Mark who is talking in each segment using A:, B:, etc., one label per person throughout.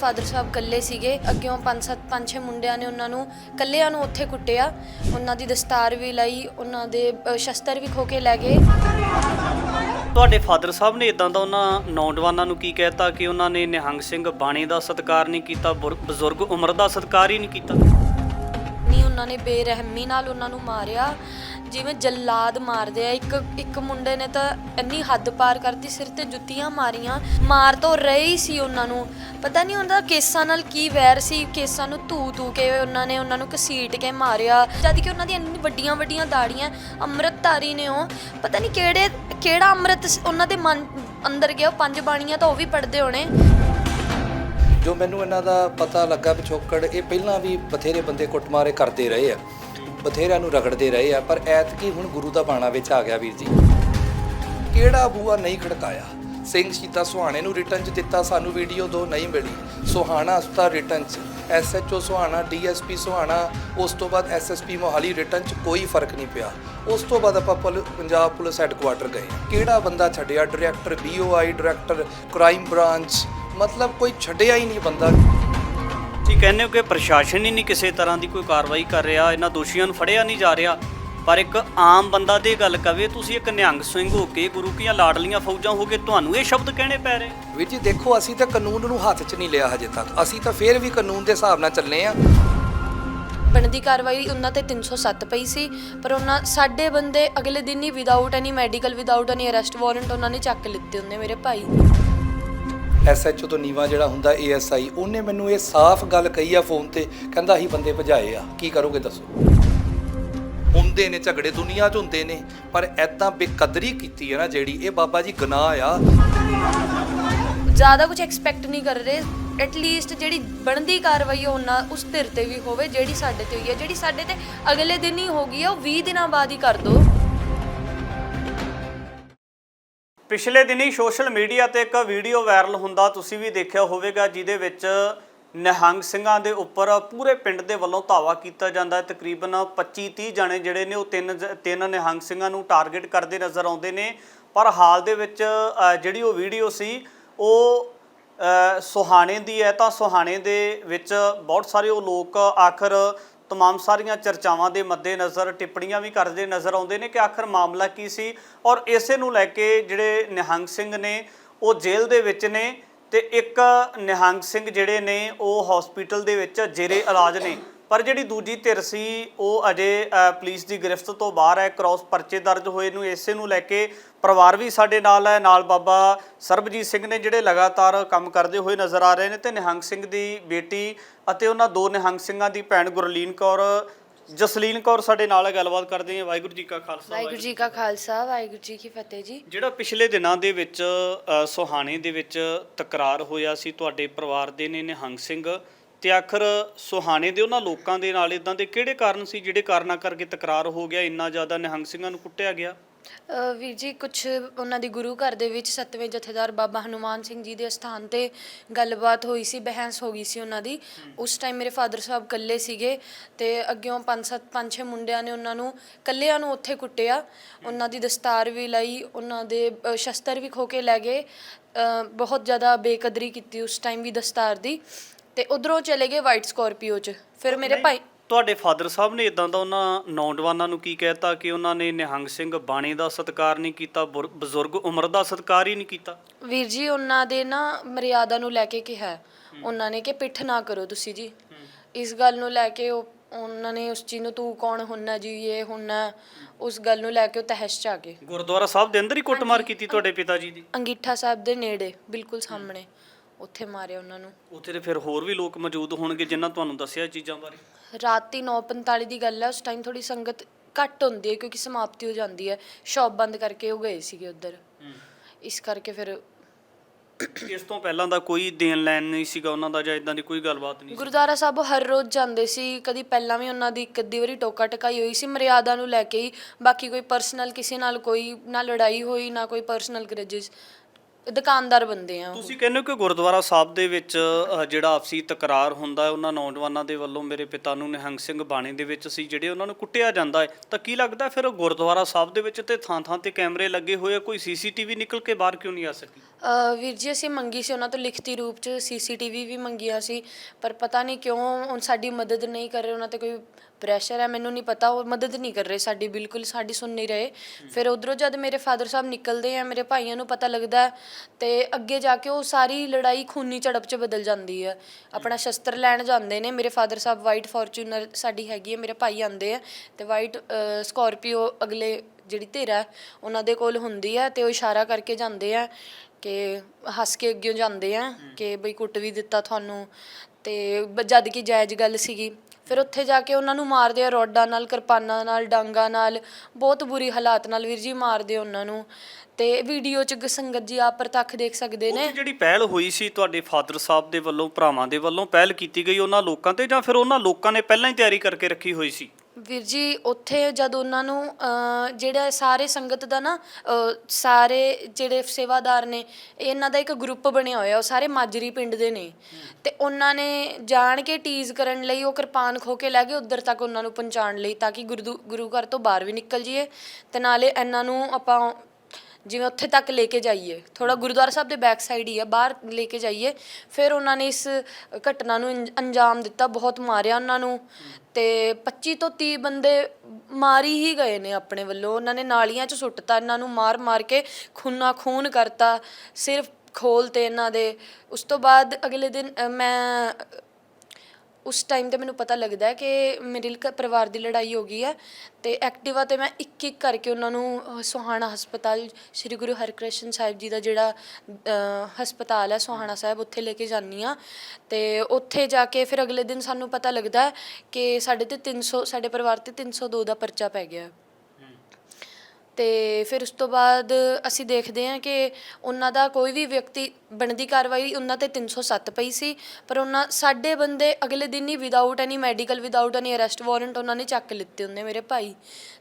A: Father ਸਾਹਿਬ ਇਕੱਲੇ ਸੀਗੇ। ਅੱਗਿਓਂ ਪੰਜ ਸੱਤ ਪੰਜ ਛੇ ਮੁੰਡਿਆਂ ਨੇ ਉਹਨਾਂ ਨੂੰ ਇਕੱਲਿਆਂ ਨੂੰ ਉੱਥੇ ਕੁੱਟਿਆ। ਉਹਨਾਂ ਦੀ ਦਸਤਾਰ ਵੀ ਲਈ ਉਹਨਾਂ ਦੇ ਅ, ਸ਼ਸਤਰ ਵੀ ਖੋ ਕੇ ਲੈ ਗਏ।
B: ਤੁਹਾਡੇ ਫਾਦਰ ਸਾਹਿਬ ਨੇ ਇਦਾਂ ਦਾ ਉਹਨਾਂ ਨੌਜਵਾਨਾਂ ਨੂੰ ਕੀ ਕਹਿਤਾ ਕਿ ਉਹਨਾਂ ਨੇ ਨਿਹੰਗ ਸਿੰਘ ਬਾਣੀ ਦਾ ਸਤਿਕਾਰ ਨਹੀਂ ਕੀਤਾ ਬੁਰ- ਬਜ਼ੁਰਗ ਉਮਰ ਦਾ ਸਤਿਕਾਰ ਹੀ ਨਹੀਂ ਕੀਤਾ?
A: ਨਹੀਂ ਉਹਨਾਂ ਨੇ ਬੇਰਹਿਮੀ ਨਾਲ ਉਹਨਾਂ ਨੂੰ ਮਾਰਿਆ। ਜਿਵੇਂ ਜੱਲਾਦ ਮਾਰਦੇ ਆ, ਇੱਕ ਇੱਕ ਮੁੰਡੇ ਨੇ ਤਾਂ ਇੰਨੀ ਹੱਦ ਪਾਰ ਕਰਤੀ, ਸਿਰ ਤੇ ਜੁੱਤੀਆਂ ਮਾਰੀਆਂ, ਮਾਰ ਤਾਂ ਰਹੇ ਸੀ ਉਹਨਾਂ ਨੂੰ। ਪਤਾ ਨਹੀਂ ਉਹਨਾਂ ਦਾ ਕੇਸਾਂ ਨਾਲ ਕੀ ਵੈਰ ਸੀ, ਕੇਸਾਂ ਨੂੰ ਧੂ ਧੂ ਕੇ ਉਹਨਾਂ ਨੇ ਉਹਨਾਂ ਨੂੰ ਘਸੀਟ ਕੇ ਮਾਰਿਆ। ਜਦ ਕਿ ਉਹਨਾਂ ਦੀਆਂ ਇੰਨੀ ਵੱਡੀਆਂ ਵੱਡੀਆਂ ਦਾੜੀਆਂ ਅੰਮ੍ਰਿਤਧਾਰੀ ਨੇ ਉਹ। ਪਤਾ ਨਹੀਂ ਕਿਹੜੇ, ਕਿਹੜਾ ਅੰਮ੍ਰਿਤ ਉਹਨਾਂ ਦੇ ਮਨ ਅੰਦਰ ਗਿਆ ਪੰਜ ਬਾਣੀਆਂ ਤਾਂ ਉਹ ਵੀ ਪੜਦੇ ਹੋਣੇ।
C: ਜੋ ਮੈਨੂੰ ਇਹਨਾਂ ਦਾ ਪਤਾ ਲੱਗਾ ਪਿਛੋਕੜ ਇਹ ਪਹਿਲਾਂ ਵੀ ਬਥੇਰੇ ਬੰਦੇ ਕੁੱਟਮਾਰੇ ਕਰਦੇ ਰਹੇ ਆ। ਬਥੇਰਿਆਂ ਨੂੰ ਰਗੜਦੇ ਰਹੇ ਆ, ਪਰ ਐਤਕੀ ਹੁਣ ਗੁਰੂ ਦਾ ਬਾਣਾ ਵਿੱਚ ਆ ਗਿਆ ਵੀਰ ਜੀ। ਕਿਹੜਾ ਬੂਆ ਨਹੀਂ ਖੜਕਾਇਆ? ਸਿੰਘ ਸ਼ੀਤਾ ਸੁਹਾਣੇ ਨੂੰ ਰਿਟਰਨ ਚ ਦਿੱਤਾ, ਸਾਨੂੰ ਵੀਡੀਓ ਦੋ ਨਹੀਂ ਮਿਲੀ। ਸੁਹਾਣਾ ਹਸਪਤਾਲ ਰਿਟਰਨ ਚ ਐਸਐਚਓ ਸੁਹਾਣਾ ਡੀਐਸਪੀ ਸੁਹਾਣਾ, ਉਸ ਤੋਂ ਬਾਅਦ ਐਸਐਸਪੀ ਮੋਹਾਲੀ ਰਿਟਰਨ ਚ ਕੋਈ ਫ਼ਰਕ ਨਹੀਂ ਪਿਆ। ਉਸ ਤੋਂ ਬਾਅਦ ਆਪਾਂ ਪੁਲ- ਪੰਜਾਬ ਪੁਲਿਸ ਹੈੱਡਕੁਆਟਰ ਗਏ। ਕਿਹੜਾ ਬੰਦਾ ਛੱਡਿਆ? Director BOI director crime branch, ਮਤਲਬ ਕੋਈ ਛੱਡਿਆ ਹੀ ਨਹੀਂ ਬੰਦਾ।
B: ਜੀ ਕਹਿੰਦੇ ਹੋ ਕਿ ਪ੍ਰਸ਼ਾਸਨ ਹੀ ਨਹੀਂ ਕਿਸੇ ਤਰ੍ਹਾਂ ਦੀ ਕੋਈ ਕਾਰਵਾਈ ਕਰ ਰਿਹਾ ਇਹਨਾਂ ਦੋਸ਼ੀਆਂ ਨੂੰ ਫੜਿਆ ਨਹੀਂ ਜਾ ਰਿਹਾ। ਪਰ ਇੱਕ ਆਮ ਬੰਦਾ ਦੇ ਗੱਲ ਕਵੇ ਤੁਸੀਂ ਇੱਕ ਨਿਹੰਗ ਸਿੰਘ ਹੋ ਕੇ ਗੁਰੂ ਕੀਆਂ ਲਾਡਲੀਆਂ ਫੌਜਾਂ ਹੋ ਕੇ ਤੁਹਾਨੂੰ ਇਹ ਸ਼ਬਦ ਕਹਿਣੇ ਪੈ ਰਹੇ?
C: ਵੀਰ ਜੀ ਦੇਖੋ ਅਸੀਂ ਤਾਂ ਕਾਨੂੰਨ ਨੂੰ ਹੱਥ 'ਚ ਨਹੀਂ ਲਿਆ ਹਜੇ ਤੱਕ। ਅਸੀਂ ਤਾਂ ਫੇਰ ਵੀ ਕਾਨੂੰਨ ਦੇ ਹਿਸਾਬ ਨਾਲ ਚੱਲੇ ਆ
A: ਬਣਦੀ ਕਾਰਵਾਈ ਉਹਨਾਂ ਤੇ 307 ਪਈ ਸੀ ਪਰ ਉਹਨਾਂ ਸਾਡੇ ਬੰਦੇ ਅਗਲੇ ਦਿਨ ਹੀ without any medical without any arrest warrant ਉਹਨਾਂ ਨੇ ਚੱਕ ਲਿੱਤੇ ਹੁੰਦੇ ਮੇਰੇ ਭਾਈ।
C: ਐਸਐਚਓ ਤੋਂ ਨੀਵਾ ਜਿਹੜਾ ਹੁੰਦਾ ਏਐਸਆਈ ਉਹਨੇ ਮੈਨੂੰ ਇਹ ਸਾਫ਼ ਗੱਲ ਕਹੀ ਆ ਫੋਨ ਤੇ, ਕਹਿੰਦਾ ਅਸੀਂ ਬੰਦੇ ਭਜਾਏ ਆ। ਕੀ ਕਰੋਗੇ ਦੱਸੋ? ਹੁੰਦੇ ਨੇ, ਝਗੜੇ ਦੁਨੀਆ 'ਚ ਹੁੰਦੇ ਨੇ, ਪਰ ਐਦਾਂ ਬੇਕਦਰੀ ਕੀਤੀ ਹੈ ਨਾ ਜਿਹੜੀ, ਇਹ ਬਾਬਾ ਜੀ ਗੁਨਾਹ ਆ।
A: ਜ਼ਿਆਦਾ ਕੁਝ ਐਕਸਪੈਕਟ ਨਹੀਂ ਕਰ ਰਹੇ। ਐਟ ਲੀਸਟ ਜਿਹੜੀ ਬਣਦੀ ਕਾਰਵਾਈ ਆ, ਉਹਨਾਂ ਉਸ ਧਿਰ ਤੇ ਵੀ ਹੋਵੇ, ਜਿਹੜੀ ਸਾਡੇ ਤੇ ਹੋਈ ਹੈ ਜਿਹੜੀ ਸਾਡੇ ਤੇ ਅਗਲੇ ਦਿਨ ਹੀ ਹੋ ਗਈ ਆ, ਉਹ 20 ਦਿਨਾਂ ਬਾਅਦ ਹੀ ਕਰ ਦਿਓ
B: ਪਿਛਲੇ ਦਿਨੀ ਸੋਸ਼ਲ ਮੀਡੀਆ ਤੇ ਇੱਕ ਵੀਡੀਓ ਵਾਇਰਲ ਹੁੰਦਾ ਤੁਸੀਂ ਵੀ ਦੇਖਿਆ ਹੋਵੇਗਾ ਜਿਹਦੇ ਵਿੱਚ ਨਿਹੰਗ ਸਿੰਘਾਂ ਦੇ ਉੱਪਰ ਪੂਰੇ ਪਿੰਡ ਦੇ ਵੱਲੋਂ ਧਾਵਾ ਕੀਤਾ ਜਾਂਦਾ ਹੈ। ਤਕਰੀਬਨ 25 30 ਜਣੇ ਜਿਹੜੇ ਨੇ ਉਹ ਤਿੰਨ ਜ- ਤਿੰਨ ਨਿਹੰਗ ਸਿੰਘਾਂ ਨੂੰ ਟਾਰਗੇਟ ਕਰਦੇ ਨਜ਼ਰ ਆਉਂਦੇ ਨੇ। ਪਰ ਹਾਲ ਦੇ ਵਿੱਚ ਜਿਹੜੀ ਉਹ ਵੀਡੀਓ ਸੀ ਉਹ ਅ, ਸੁਹਾਣੇ ਦੀ ਹੈ। ਤਾਂ ਸੁਹਾਣੇ ਦੇ ਵਿੱਚ ਬਹੁਤ ਸਾਰੇ ਉਹ ਲੋਕ ਆਖਰ ਤਮਾਮ ਸਾਰੀਆਂ ਚਰਚਾਵਾਂ ਦੇ ਮੱਦੇਨਜ਼ਰ ਟਿੱਪਣੀਆਂ ਵੀ ਕਰਦੇ ਨਜ਼ਰ ਆਉਂਦੇ ਨੇ ਕਿ ਆਖਰ ਮਾਮਲਾ ਕੀ ਸੀ ਔਰ ਇਸੇ ਨੂੰ ਲੈ ਕੇ ਜਿਹੜੇ ਨਿਹੰਗ ਸਿੰਘ ਨੇ ਉਹ ਜੇਲ੍ਹ ਦੇ ਵਿੱਚ ਨੇ ਤੇ ਇੱਕ ਨਿਹੰਗ ਸਿੰਘ ਜਿਹੜੇ ਨੇ ਉਹ ਹਸਪੀਟਲ ਦੇ ਵਿੱਚ ਜੇਰੇ ਇਲਾਜ ਨੇ ਪਰ ਜਿਹੜੀ ਦੂਜੀ ਧਿਰ ਸੀ ਉਹ ਅਜੇ ਪੁਲਿਸ ਦੀ ਗ੍ਰਿਫਤ ਤੋਂ ਬਾਹਰ ਹੈ। ਕ੍ਰਾਸ ਪਰਚੇ ਦਰਜ ਹੋਏ ਨੂੰ ਇਸੇ ਨੂੰ ਲੈ ਕੇ ਪਰਿਵਾਰ ਵੀ ਸਾਡੇ ਨਾਲ ਹੈ। ਨਾਲ ਬਾਬਾ ਸਰਬਜੀਤ ਸਿੰਘ ਨੇ ਜਿਹੜੇ ਲਗਾਤਾਰ ਕੰਮ ਕਰਦੇ ਹੋਏ ਨਜ਼ਰ ਆ ਰਹੇ ਨੇ ਤੇ ਨਿਹੰਗ ਸਿੰਘ ਦੀ ਬੇਟੀ ਅਤੇ ਉਹਨਾਂ ਦੋ ਨਿਹੰਗ ਸਿੰਘਾਂ ਦੀ ਭੈਣ ਗੁਰਲੀਨ ਕੌਰ ਜਸਲੀਨ ਕੌਰ ਸਾਡੇ ਨਾਲ ਗੱਲਬਾਤ ਕਰਦੇ ਹਾਂ। ਵਾਹਿਗੁਰੂ ਜੀ ਕਾ ਖਾਲਸਾ
A: ਵਾਹਿਗੁਰੂ ਜੀ ਕਾ ਖਾਲਸਾ ਵਾਹਿਗੁਰੂ ਜੀ ਕੀ ਫਤਿਹ ਜੀ।
B: ਜਿਹੜਾ ਪਿਛਲੇ ਦਿਨਾਂ ਦੇ ਵਿੱਚ ਸੁਹਾਣੇ ਦੇ ਵਿੱਚ ਤਕਰਾਰ ਹੋਇਆ ਸੀ ਤੁਹਾਡੇ ਪਰਿਵਾਰ ਦੇ ਨੇ ਨਿਹੰਗ ਸਿੰਘ। ਤੇ ਆਖਰ ਸੁਹਾਣੇ ਦੇ ਉਹਨਾਂ ਲੋਕਾਂ ਦੇ ਨਾਲ ਇਦਾਂ ਦੇ ਕਿਹੜੇ ਕਾਰਨ ਸੀ ਜਿਹੜੇ ਕਾਰਨਾਂ ਕਰਕੇ ਤਕਰਾਰ ਹੋ ਗਿਆ ਇੰਨਾ ਜ਼ਿਆਦਾ ਨਿਹੰਗ ਸਿੰਘਾਂ ਨੂੰ ਕੁੱਟਿਆ ਗਿਆ?
A: ਅ, ਵੀਰ ਜੀ ਕੁਝ ਉਹਨਾਂ ਦੀ ਗੁਰੂ ਘਰ ਦੇ ਵਿੱਚ ਸਤਵੇਂ ਜਥੇਦਾਰ ਬਾਬਾ ਹਨੂਮਾਨ ਸਿੰਘ ਜੀ ਦੇ ਸਥਾਨ ਤੇ ਗੱਲਬਾਤ ਹੋਈ ਸੀ ਬਹਿਸ ਹੋ ਗਈ ਸੀ ਉਹਨਾਂ ਦੀ। ਉਸ ਟਾਈਮ ਮੇਰੇ ਫਾਦਰ ਸਾਹਿਬ ਇਕੱਲੇ ਸੀਗੇ ਤੇ ਅੱਗਿਓਂ ਪੰਜ ਸੱਤ ਪੰਜ ਛੇ ਮੁੰਡਿਆਂ ਨੇ ਉਹਨਾਂ ਨੂੰ ਇਕੱਲਿਆਂ ਨੂੰ ਉੱਥੇ ਕੁੱਟਿਆ। ਉਹਨਾਂ ਦੀ ਦਸਤਾਰ ਵੀ ਲਈ ਉਹਨਾਂ ਦੇ ਅ, ਸ਼ਸਤਰ ਵੀ ਖੋ ਕੇ ਲੈ ਗਏ। ਅ, ਬਹੁਤ ਜ਼ਿਆਦਾ ਬੇਕਦਰੀ ਕੀਤੀ ਉਸ ਟਾਈਮ ਵੀ ਦਸਤਾਰ ਦੀ। ਤੇ ਉਧਰੋਂ ਚਲੇ ਗਏ ਵਾਈਟ ਸਕਾਰਪੀਓ 'ਚ। ਫਿਰ ਮੇਰੇ ਭਾਈ
B: ਤੁਹਾਡੇ ਫਾਦਰ ਸਾਹਿਬ ਨੇ ਇਦਾਂ ਦਾ ਉਹਨਾਂ ਨੌਜਵਾਨਾਂ ਨੂੰ ਕੀ ਕਹਿਤਾ ਕਿ ਉਹਨਾਂ ਨੇ ਨਿਹੰਗ ਸਿੰਘ ਬਾਣੀ ਦਾ ਸਤਿਕਾਰ ਨਹੀਂ ਕੀਤਾ ਬੁਰ- ਬਜ਼ੁਰਗ ਉਮਰ ਦਾ ਸਤਿਕਾਰ ਹੀ ਨਹੀਂ ਕੀਤਾ?
A: ਵੀਰ ਜੀ ਉਹਨਾਂ ਦੇ ਨਾ ਮਰਿਆਦਾ ਨੂੰ ਲੈ ਕੇ ਕਿਹਾ ਹੈ। ਉਹਨਾਂ ਨੇ ਕਿ ਪਿੱਠ ਨਾ ਕਰੋ ਤੁਸੀਂ ਜੀ। ਇਸ ਗੱਲ ਨੂੰ ਲੈ ਕੇ ਉਹ ਉਹਨਾਂ ਨੇ ਉਸ ਚੀਜ਼ ਨੂੰ ਤੂੰ ਕੌਣ ਹੁੰਨਾ ਜੀ ਇਹ ਹੁੰਨਾ ਉਸ ਗੱਲ ਨੂੰ ਲੈ ਕੇ ਉਹ ਤਹਿਸ਼ ਚ ਆ ਗਏ।
B: ਗੁਰਦੁਆਰਾ ਸਾਹਿਬ ਦੇ ਅੰਦਰ ਹੀ ਕੁੱਟਮਾਰ ਕੀਤੀ ਤੁਹਾਡੇ ਪਿਤਾ ਜੀ ਦੀ?
A: ਅੰਗੀਠਾ ਸਾਹਿਬ ਦੇ ਨੇੜੇ ਬਿਲਕੁਲ ਸਾਹਮਣੇ। ਉੱਥੇ ਮਾਰਿਆ ਉਹਨਾਂ ਨੂੰ।
B: ਉੱਥੇ ਤੇ ਫਿਰ ਹੋਰ ਵੀ ਲੋਕ ਮੌਜੂਦ ਹੋਣਗੇ ਜਿਨ੍ਹਾਂ ਤੁਹਾਨੂੰ ਦੱਸਿਆ ਇਹ ਚੀਜ਼ਾਂ ਬਾਰੇ?
A: ਰਾਤੀ 9:45 ਦੀ ਗੱਲ ਹੈ ਉਸ ਟਾਈਮ ਥੋੜੀ ਸੰਗਤ ਘੱਟ ਹੁੰਦੀ ਹੈ ਕਿਉਂਕਿ ਸਮਾਪਤੀ ਹੋ ਜਾਂਦੀ ਹੈ। ਸ਼ਾਪ ਬੰਦ ਕਰਕੇ ਉਹ ਗਏ ਸੀਗੇ ਉੱਧਰ। ਇਸ ਕਰਕੇ ਫਿਰ
B: ਇਸ ਤੋਂ ਪਹਿਲਾਂ ਦਾ ਕੋਈ ਦੇਣ ਲੈਣ ਨਹੀਂ ਸੀਗਾ ਉਹਨਾਂ ਦਾ ਜਾਂ ਇਦਾਂ ਦੀ ਕੋਈ ਗੱਲਬਾਤ ਨਹੀਂ ਸੀ?
A: ਗੁਰਦੁਆਰਾ ਸਾਹਿਬ ਉਹ ਹਰ ਰੋਜ਼ ਜਾਂਦੇ ਸੀ। ਕਦੀ ਪਹਿਲਾਂ ਵੀ ਉਹਨਾਂ ਦੀ ਇੱਕ ਅੱਧੀ ਵਾਰੀ ਟੋਕਾ ਟਕਾਈ ਹੋਈ ਸੀ ਮਰਿਆਦਾ ਨੂੰ ਲੈ ਕੇ ਹੀ। ਬਾਕੀ ਕੋਈ ਪਰਸਨਲ ਕਿਸੇ ਨਾਲ ਕੋਈ ਨਾ ਲੜਾਈ ਹੋਈ ਨਾ ਕੋਈ ਪਰਸਨਲ ਗ੍ਰਜਸ ਦੁਕਾਨਦਾਰ ਬੰਦੇ ਆ ਉਹ।
B: ਤੁਸੀਂ ਕਹਿੰਦੇ ਹੋ ਕਿ ਗੁਰਦੁਆਰਾ ਸਾਹਿਬ ਦੇ ਵਿੱਚ ਅ, ਜਿਹੜਾ ਆਪਸੀ ਤਕਰਾਰ ਹੁੰਦਾ ਹੈ ਉਹਨਾਂ ਨੌਜਵਾਨਾਂ ਦੇ ਵੱਲੋਂ ਮੇਰੇ ਪਿਤਾ ਨੂੰ ਨਿਹੰਗ ਸਿੰਘ ਬਾਣੀ ਦੇ ਵਿੱਚ ਸੀ ਜਿਹੜੇ ਉਹਨਾਂ ਨੂੰ ਕੁੱਟਿਆ ਜਾਂਦਾ ਹੈ ਤਾਂ ਕੀ ਲੱਗਦਾ ਫਿਰ ਗੁਰਦੁਆਰਾ ਸਾਹਿਬ ਦੇ ਵਿੱਚ ਤੇ ਥਾਂ-ਥਾਂ ਤੇ ਕੈਮਰੇ ਲੱਗੇ ਹੋਏ ਆ ਕੋਈ ਸੀਸੀਟੀਵੀ ਨਿਕਲ ਕੇ ਬਾਹਰ ਕਿਉਂ ਨਹੀਂ ਆ ਸਕੀ
A: ਅ, ਵੀਰ ਜੀ ਅਸੀਂ ਮੰਗੀ ਸੀ ਉਹਨਾਂ ਤੋਂ ਲਿਖਤੀ ਰੂਪ ਚ ਸੀਸੀਟੀਵੀ ਵੀ ਮੰਗੀਆਂ ਸੀ ਪਰ ਪਤਾ ਨਹੀਂ ਕਿਉਂ ਹੁਣ ਸਾਡੀ ਮਦਦ ਨਹੀਂ ਕਰ ਰਹੇ ਉਹਨਾਂ ਤੇ ਕੋਈ ਪ੍ਰੈਸ਼ਰ ਹੈ ਮੈਨੂੰ ਨਹੀਂ ਪਤਾ ਉਹ ਮਦਦ ਨਹੀਂ ਕਰ ਰਹੇ ਸਾਡੀ ਬਿਲਕੁਲ ਸਾਡੀ ਸੁਣ ਨਹੀਂ ਰਹੇ। ਫਿਰ ਉਧਰੋਂ ਜਦ ਮੇਰੇ ਫਾਦਰ ਸਾਹਿਬ ਨਿਕਲਦੇ ਆ ਮੇਰੇ ਭਾਈਆਂ ਨੂੰ ਪਤਾ ਲੱਗਦਾ ਹੈ, ਤੇ ਅੱਗੇ ਜਾ ਕੇ ਉਹ ਸਾਰੀ ਲੜਾਈ ਖੂਨੀ ਝੜਪ ਚ ਬਦਲ ਜਾਂਦੀ ਹੈ। ਆਪਣਾ ਸ਼ਸਤਰ ਲੈਣ ਜਾਂਦੇ ਨੇ ਮੇਰੇ ਫਾਦਰ ਸਾਹਿਬ ਵਾਈਟ ਫੋਰਚੂਨਰ ਸਾਡੀ ਹੈਗੀ ਹੈ ਮੇਰੇ ਭਾਈ ਆਂਦੇ ਆ ਤੇ ਵਾਈਟ ਸਕਾਰਪੀਓ ਅਗਲੇ ਜਿਹੜੀ ਧਿਰ ਹੈ ਉਹਨਾਂ ਦੇ ਕੋਲ ਹੁੰਦੀ ਹੈ ਤੇ ਉਹ ਇਸ਼ਾਰਾ ਕਰਕੇ ਜਾਂਦੇ ਆ ਕਿ ਹੱਸ ਕੇ ਅੱਗੇ ਜਾਂਦੇ ਆ ਕਿ ਬਈ ਕੁੱਟ ਵੀ ਦਿੱਤਾ ਤੁਹਾਨੂੰ। ਤੇ ਬ- ਜਦ ਕਿ ਜਾਇਜ਼ ਗੱਲ ਸੀਗੀ ਫਿਰ ਉੱਥੇ ਜਾ ਕੇ ਉਹਨਾਂ ਨੂੰ ਮਾਰਦੇ ਆ ਰੋਡਾਂ ਨਾਲ, ਕਿਰਪਾਨਾਂ ਨਾਲ, ਡਾਂਗਾਂ ਨਾਲ, ਬਹੁਤ ਬੁਰੀ ਹਾਲਾਤ ਨਾਲ ਵੀਰ ਜੀ ਮਾਰਦੇ ਆ ਉਹਨਾਂ ਨੂੰ। ਤੇ ਵੀਡੀਓ ਚ ਗ- ਸੰਗਤ ਜੀ ਆਪ ਪ੍ਰਤੱਖ ਦੇਖ ਸਕਦੇ ਨੇ।
B: ਉੱਥੇ ਜਿਹੜੀ ਪਹਿਲ ਹੋਈ ਸੀ ਤੁਹਾਡੇ ਫਾਦਰ ਸਾਹਿਬ ਦੇ ਵੱਲੋਂ, ਭਰਾਵਾਂ ਦੇ ਵੱਲੋਂ ਪਹਿਲ ਕੀਤੀ ਗਈ ਉਹਨਾਂ ਲੋਕਾਂ ਤੇ ਜਾਂ ਫਿਰ ਉਹਨਾਂ ਲੋਕਾਂ ਨੇ ਪਹਿਲਾਂ ਹੀ ਤਿਆਰੀ ਕਰਕੇ ਰੱਖੀ ਹੋਈ ਸੀ?
A: ਵੀਰ ਜੀ, ਉੱਥੇ ਜਦ ਉਹਨਾਂ ਨੂੰ ਜਿਹੜਾ ਸਾਰੇ ਸੰਗਤ ਦਾ ਨਾ ਸਾਰੇ ਜਿਹੜੇ ਸੇਵਾਦਾਰ ਨੇ, ਇਹਨਾਂ ਦਾ ਇੱਕ ਗਰੁੱਪ ਬਣਿਆ ਹੋਇਆ, ਉਹ ਸਾਰੇ ਮਾਜਰੀ ਪਿੰਡ ਦੇ ਨੇ। ਤੇ ਉਹਨਾਂ ਨੇ ਜਾਣ ਕੇ ਟੀਜ਼ ਕਰਨ ਲਈ ਉਹ ਕਿਰਪਾਨ ਖੋ ਕੇ ਲੈ ਗਏ, ਉੱਧਰ ਤੱਕ ਉਹਨਾਂ ਨੂੰ ਪਹੁੰਚਾਉਣ ਲਈ, ਤਾਂ ਕਿ ਗੁਰੂ ਗੁਰੂ ਘਰ ਤੋਂ ਬਾਹਰ ਵੀ ਨਿਕਲ ਜਾਈਏ। ਤੇ ਨਾਲੇ ਇਹਨਾਂ ਨੂੰ ਆਪਾਂ ਜਿਵੇਂ ਉੱਥੇ ਤੱਕ ਲੈ ਕੇ ਜਾਈਏ ਥੋੜਾ ਗੁਰਦੁਆਰਾ ਸਾਹਿਬ ਦੇ ਬੈਕ ਸਾਈਡ ਹੀ ਆ, ਬਾਹਰ ਲੈ ਕੇ ਜਾਈਏ। ਫਿਰ ਉਹਨਾਂ ਨੇ ਇਸ ਘਟਨਾ ਨੂੰ ਅੰਜਾਮ ਦਿੱਤਾ, ਬਹੁਤ ਮਾਰਿਆ ਉਹਨਾਂ ਨੂੰ। ਤੇ 25 ਤੋਂ 30 ਬੰਦੇ ਮਾਰੀ ਹੀ ਗਏ ਨੇ ਆਪਣੇ ਵੱਲੋਂ। ਉਹਨਾਂ ਨੇ ਨਾਲੀਆਂ 'ਚ ਸੁੱਟਤਾ ਇਹਨਾਂ ਨੂੰ ਮਾਰ ਮਾਰ ਕੇ ਖੂਨਾ ਖੂਨ ਕਰਤਾ ਸਿਰਫ ਖੋਲ ਤੇ ਇਹਨਾਂ ਦੇ। ਉਸ ਤੋਂ ਬਾਅਦ ਅਗਲੇ ਦਿਨ ਅ, ਮੈਂ ਉਸ ਟਾਈਮ ਤੇ ਮੈਨੂੰ ਪਤਾ ਲੱਗਦਾ ਹੈ ਕਿ ਮੇਰੇ ਘ- ਪਰਿਵਾਰ ਦੀ ਲੜਾਈ ਹੋ ਗਈ ਹੈ ਤੇ ਐਕਟਿਵਾ ਤੇ ਮੈਂ ਇੱਕ ਇੱਕ ਕਰਕੇ ਉਹਨਾਂ ਨੂੰ ਅਹ, ਸੋਹਾਣਾ ਹਸਪਤਾਲ ਸ੍ਰੀ ਗੁਰੂ ਹਰਕ੍ਰਿਸ਼ਨ ਸਾਹਿਬ ਜੀ ਦਾ ਜਿਹੜਾ ਅਹ, ਹਸਪਤਾਲ ਹੈ ਸੋਹਾਣਾ ਸਾਹਿਬ ਉੱਥੇ ਲੈ ਕੇ ਜਾਂਦੀ ਆ ਤੇ ਉੱਥੇ ਜਾ ਕੇ ਫਿਰ ਅਗਲੇ ਦਿਨ ਸਾਨੂੰ ਪਤਾ ਲੱਗਦਾ ਹੈ ਕਿ ਸਾਡੇ ਤੇ 300 ਸਾਡੇ ਪਰਿਵਾਰ ਤੇ 302 ਦਾ ਪਰਚਾ ਪੈ ਗਿਆ ਹੈ। ਤੇ ਫਿਰ ਉਸ ਤੋਂ ਬਾਅਦ ਅਸੀਂ ਦੇਖਦੇ ਹਾਂ ਕਿ ਉਹਨਾਂ ਦਾ ਕੋਈ ਵੀ ਵਿਅਕਤੀ ਬਣਦੀ ਕਾਰਵਾਈ ਉਹਨਾਂ ਤੇ 307 ਪਈ ਸੀ, ਪਰ ਉਹਨਾਂ ਸਾਡੇ ਬੰਦੇ ਅਗਲੇ ਦਿਨ ਹੀ without any medical without any arrest warrant ਉਹਨਾਂ ਨੇ ਚੱਕ ਲਿੱਤੇ ਹੁੰਦੇ ਮੇਰੇ ਭਾਈ।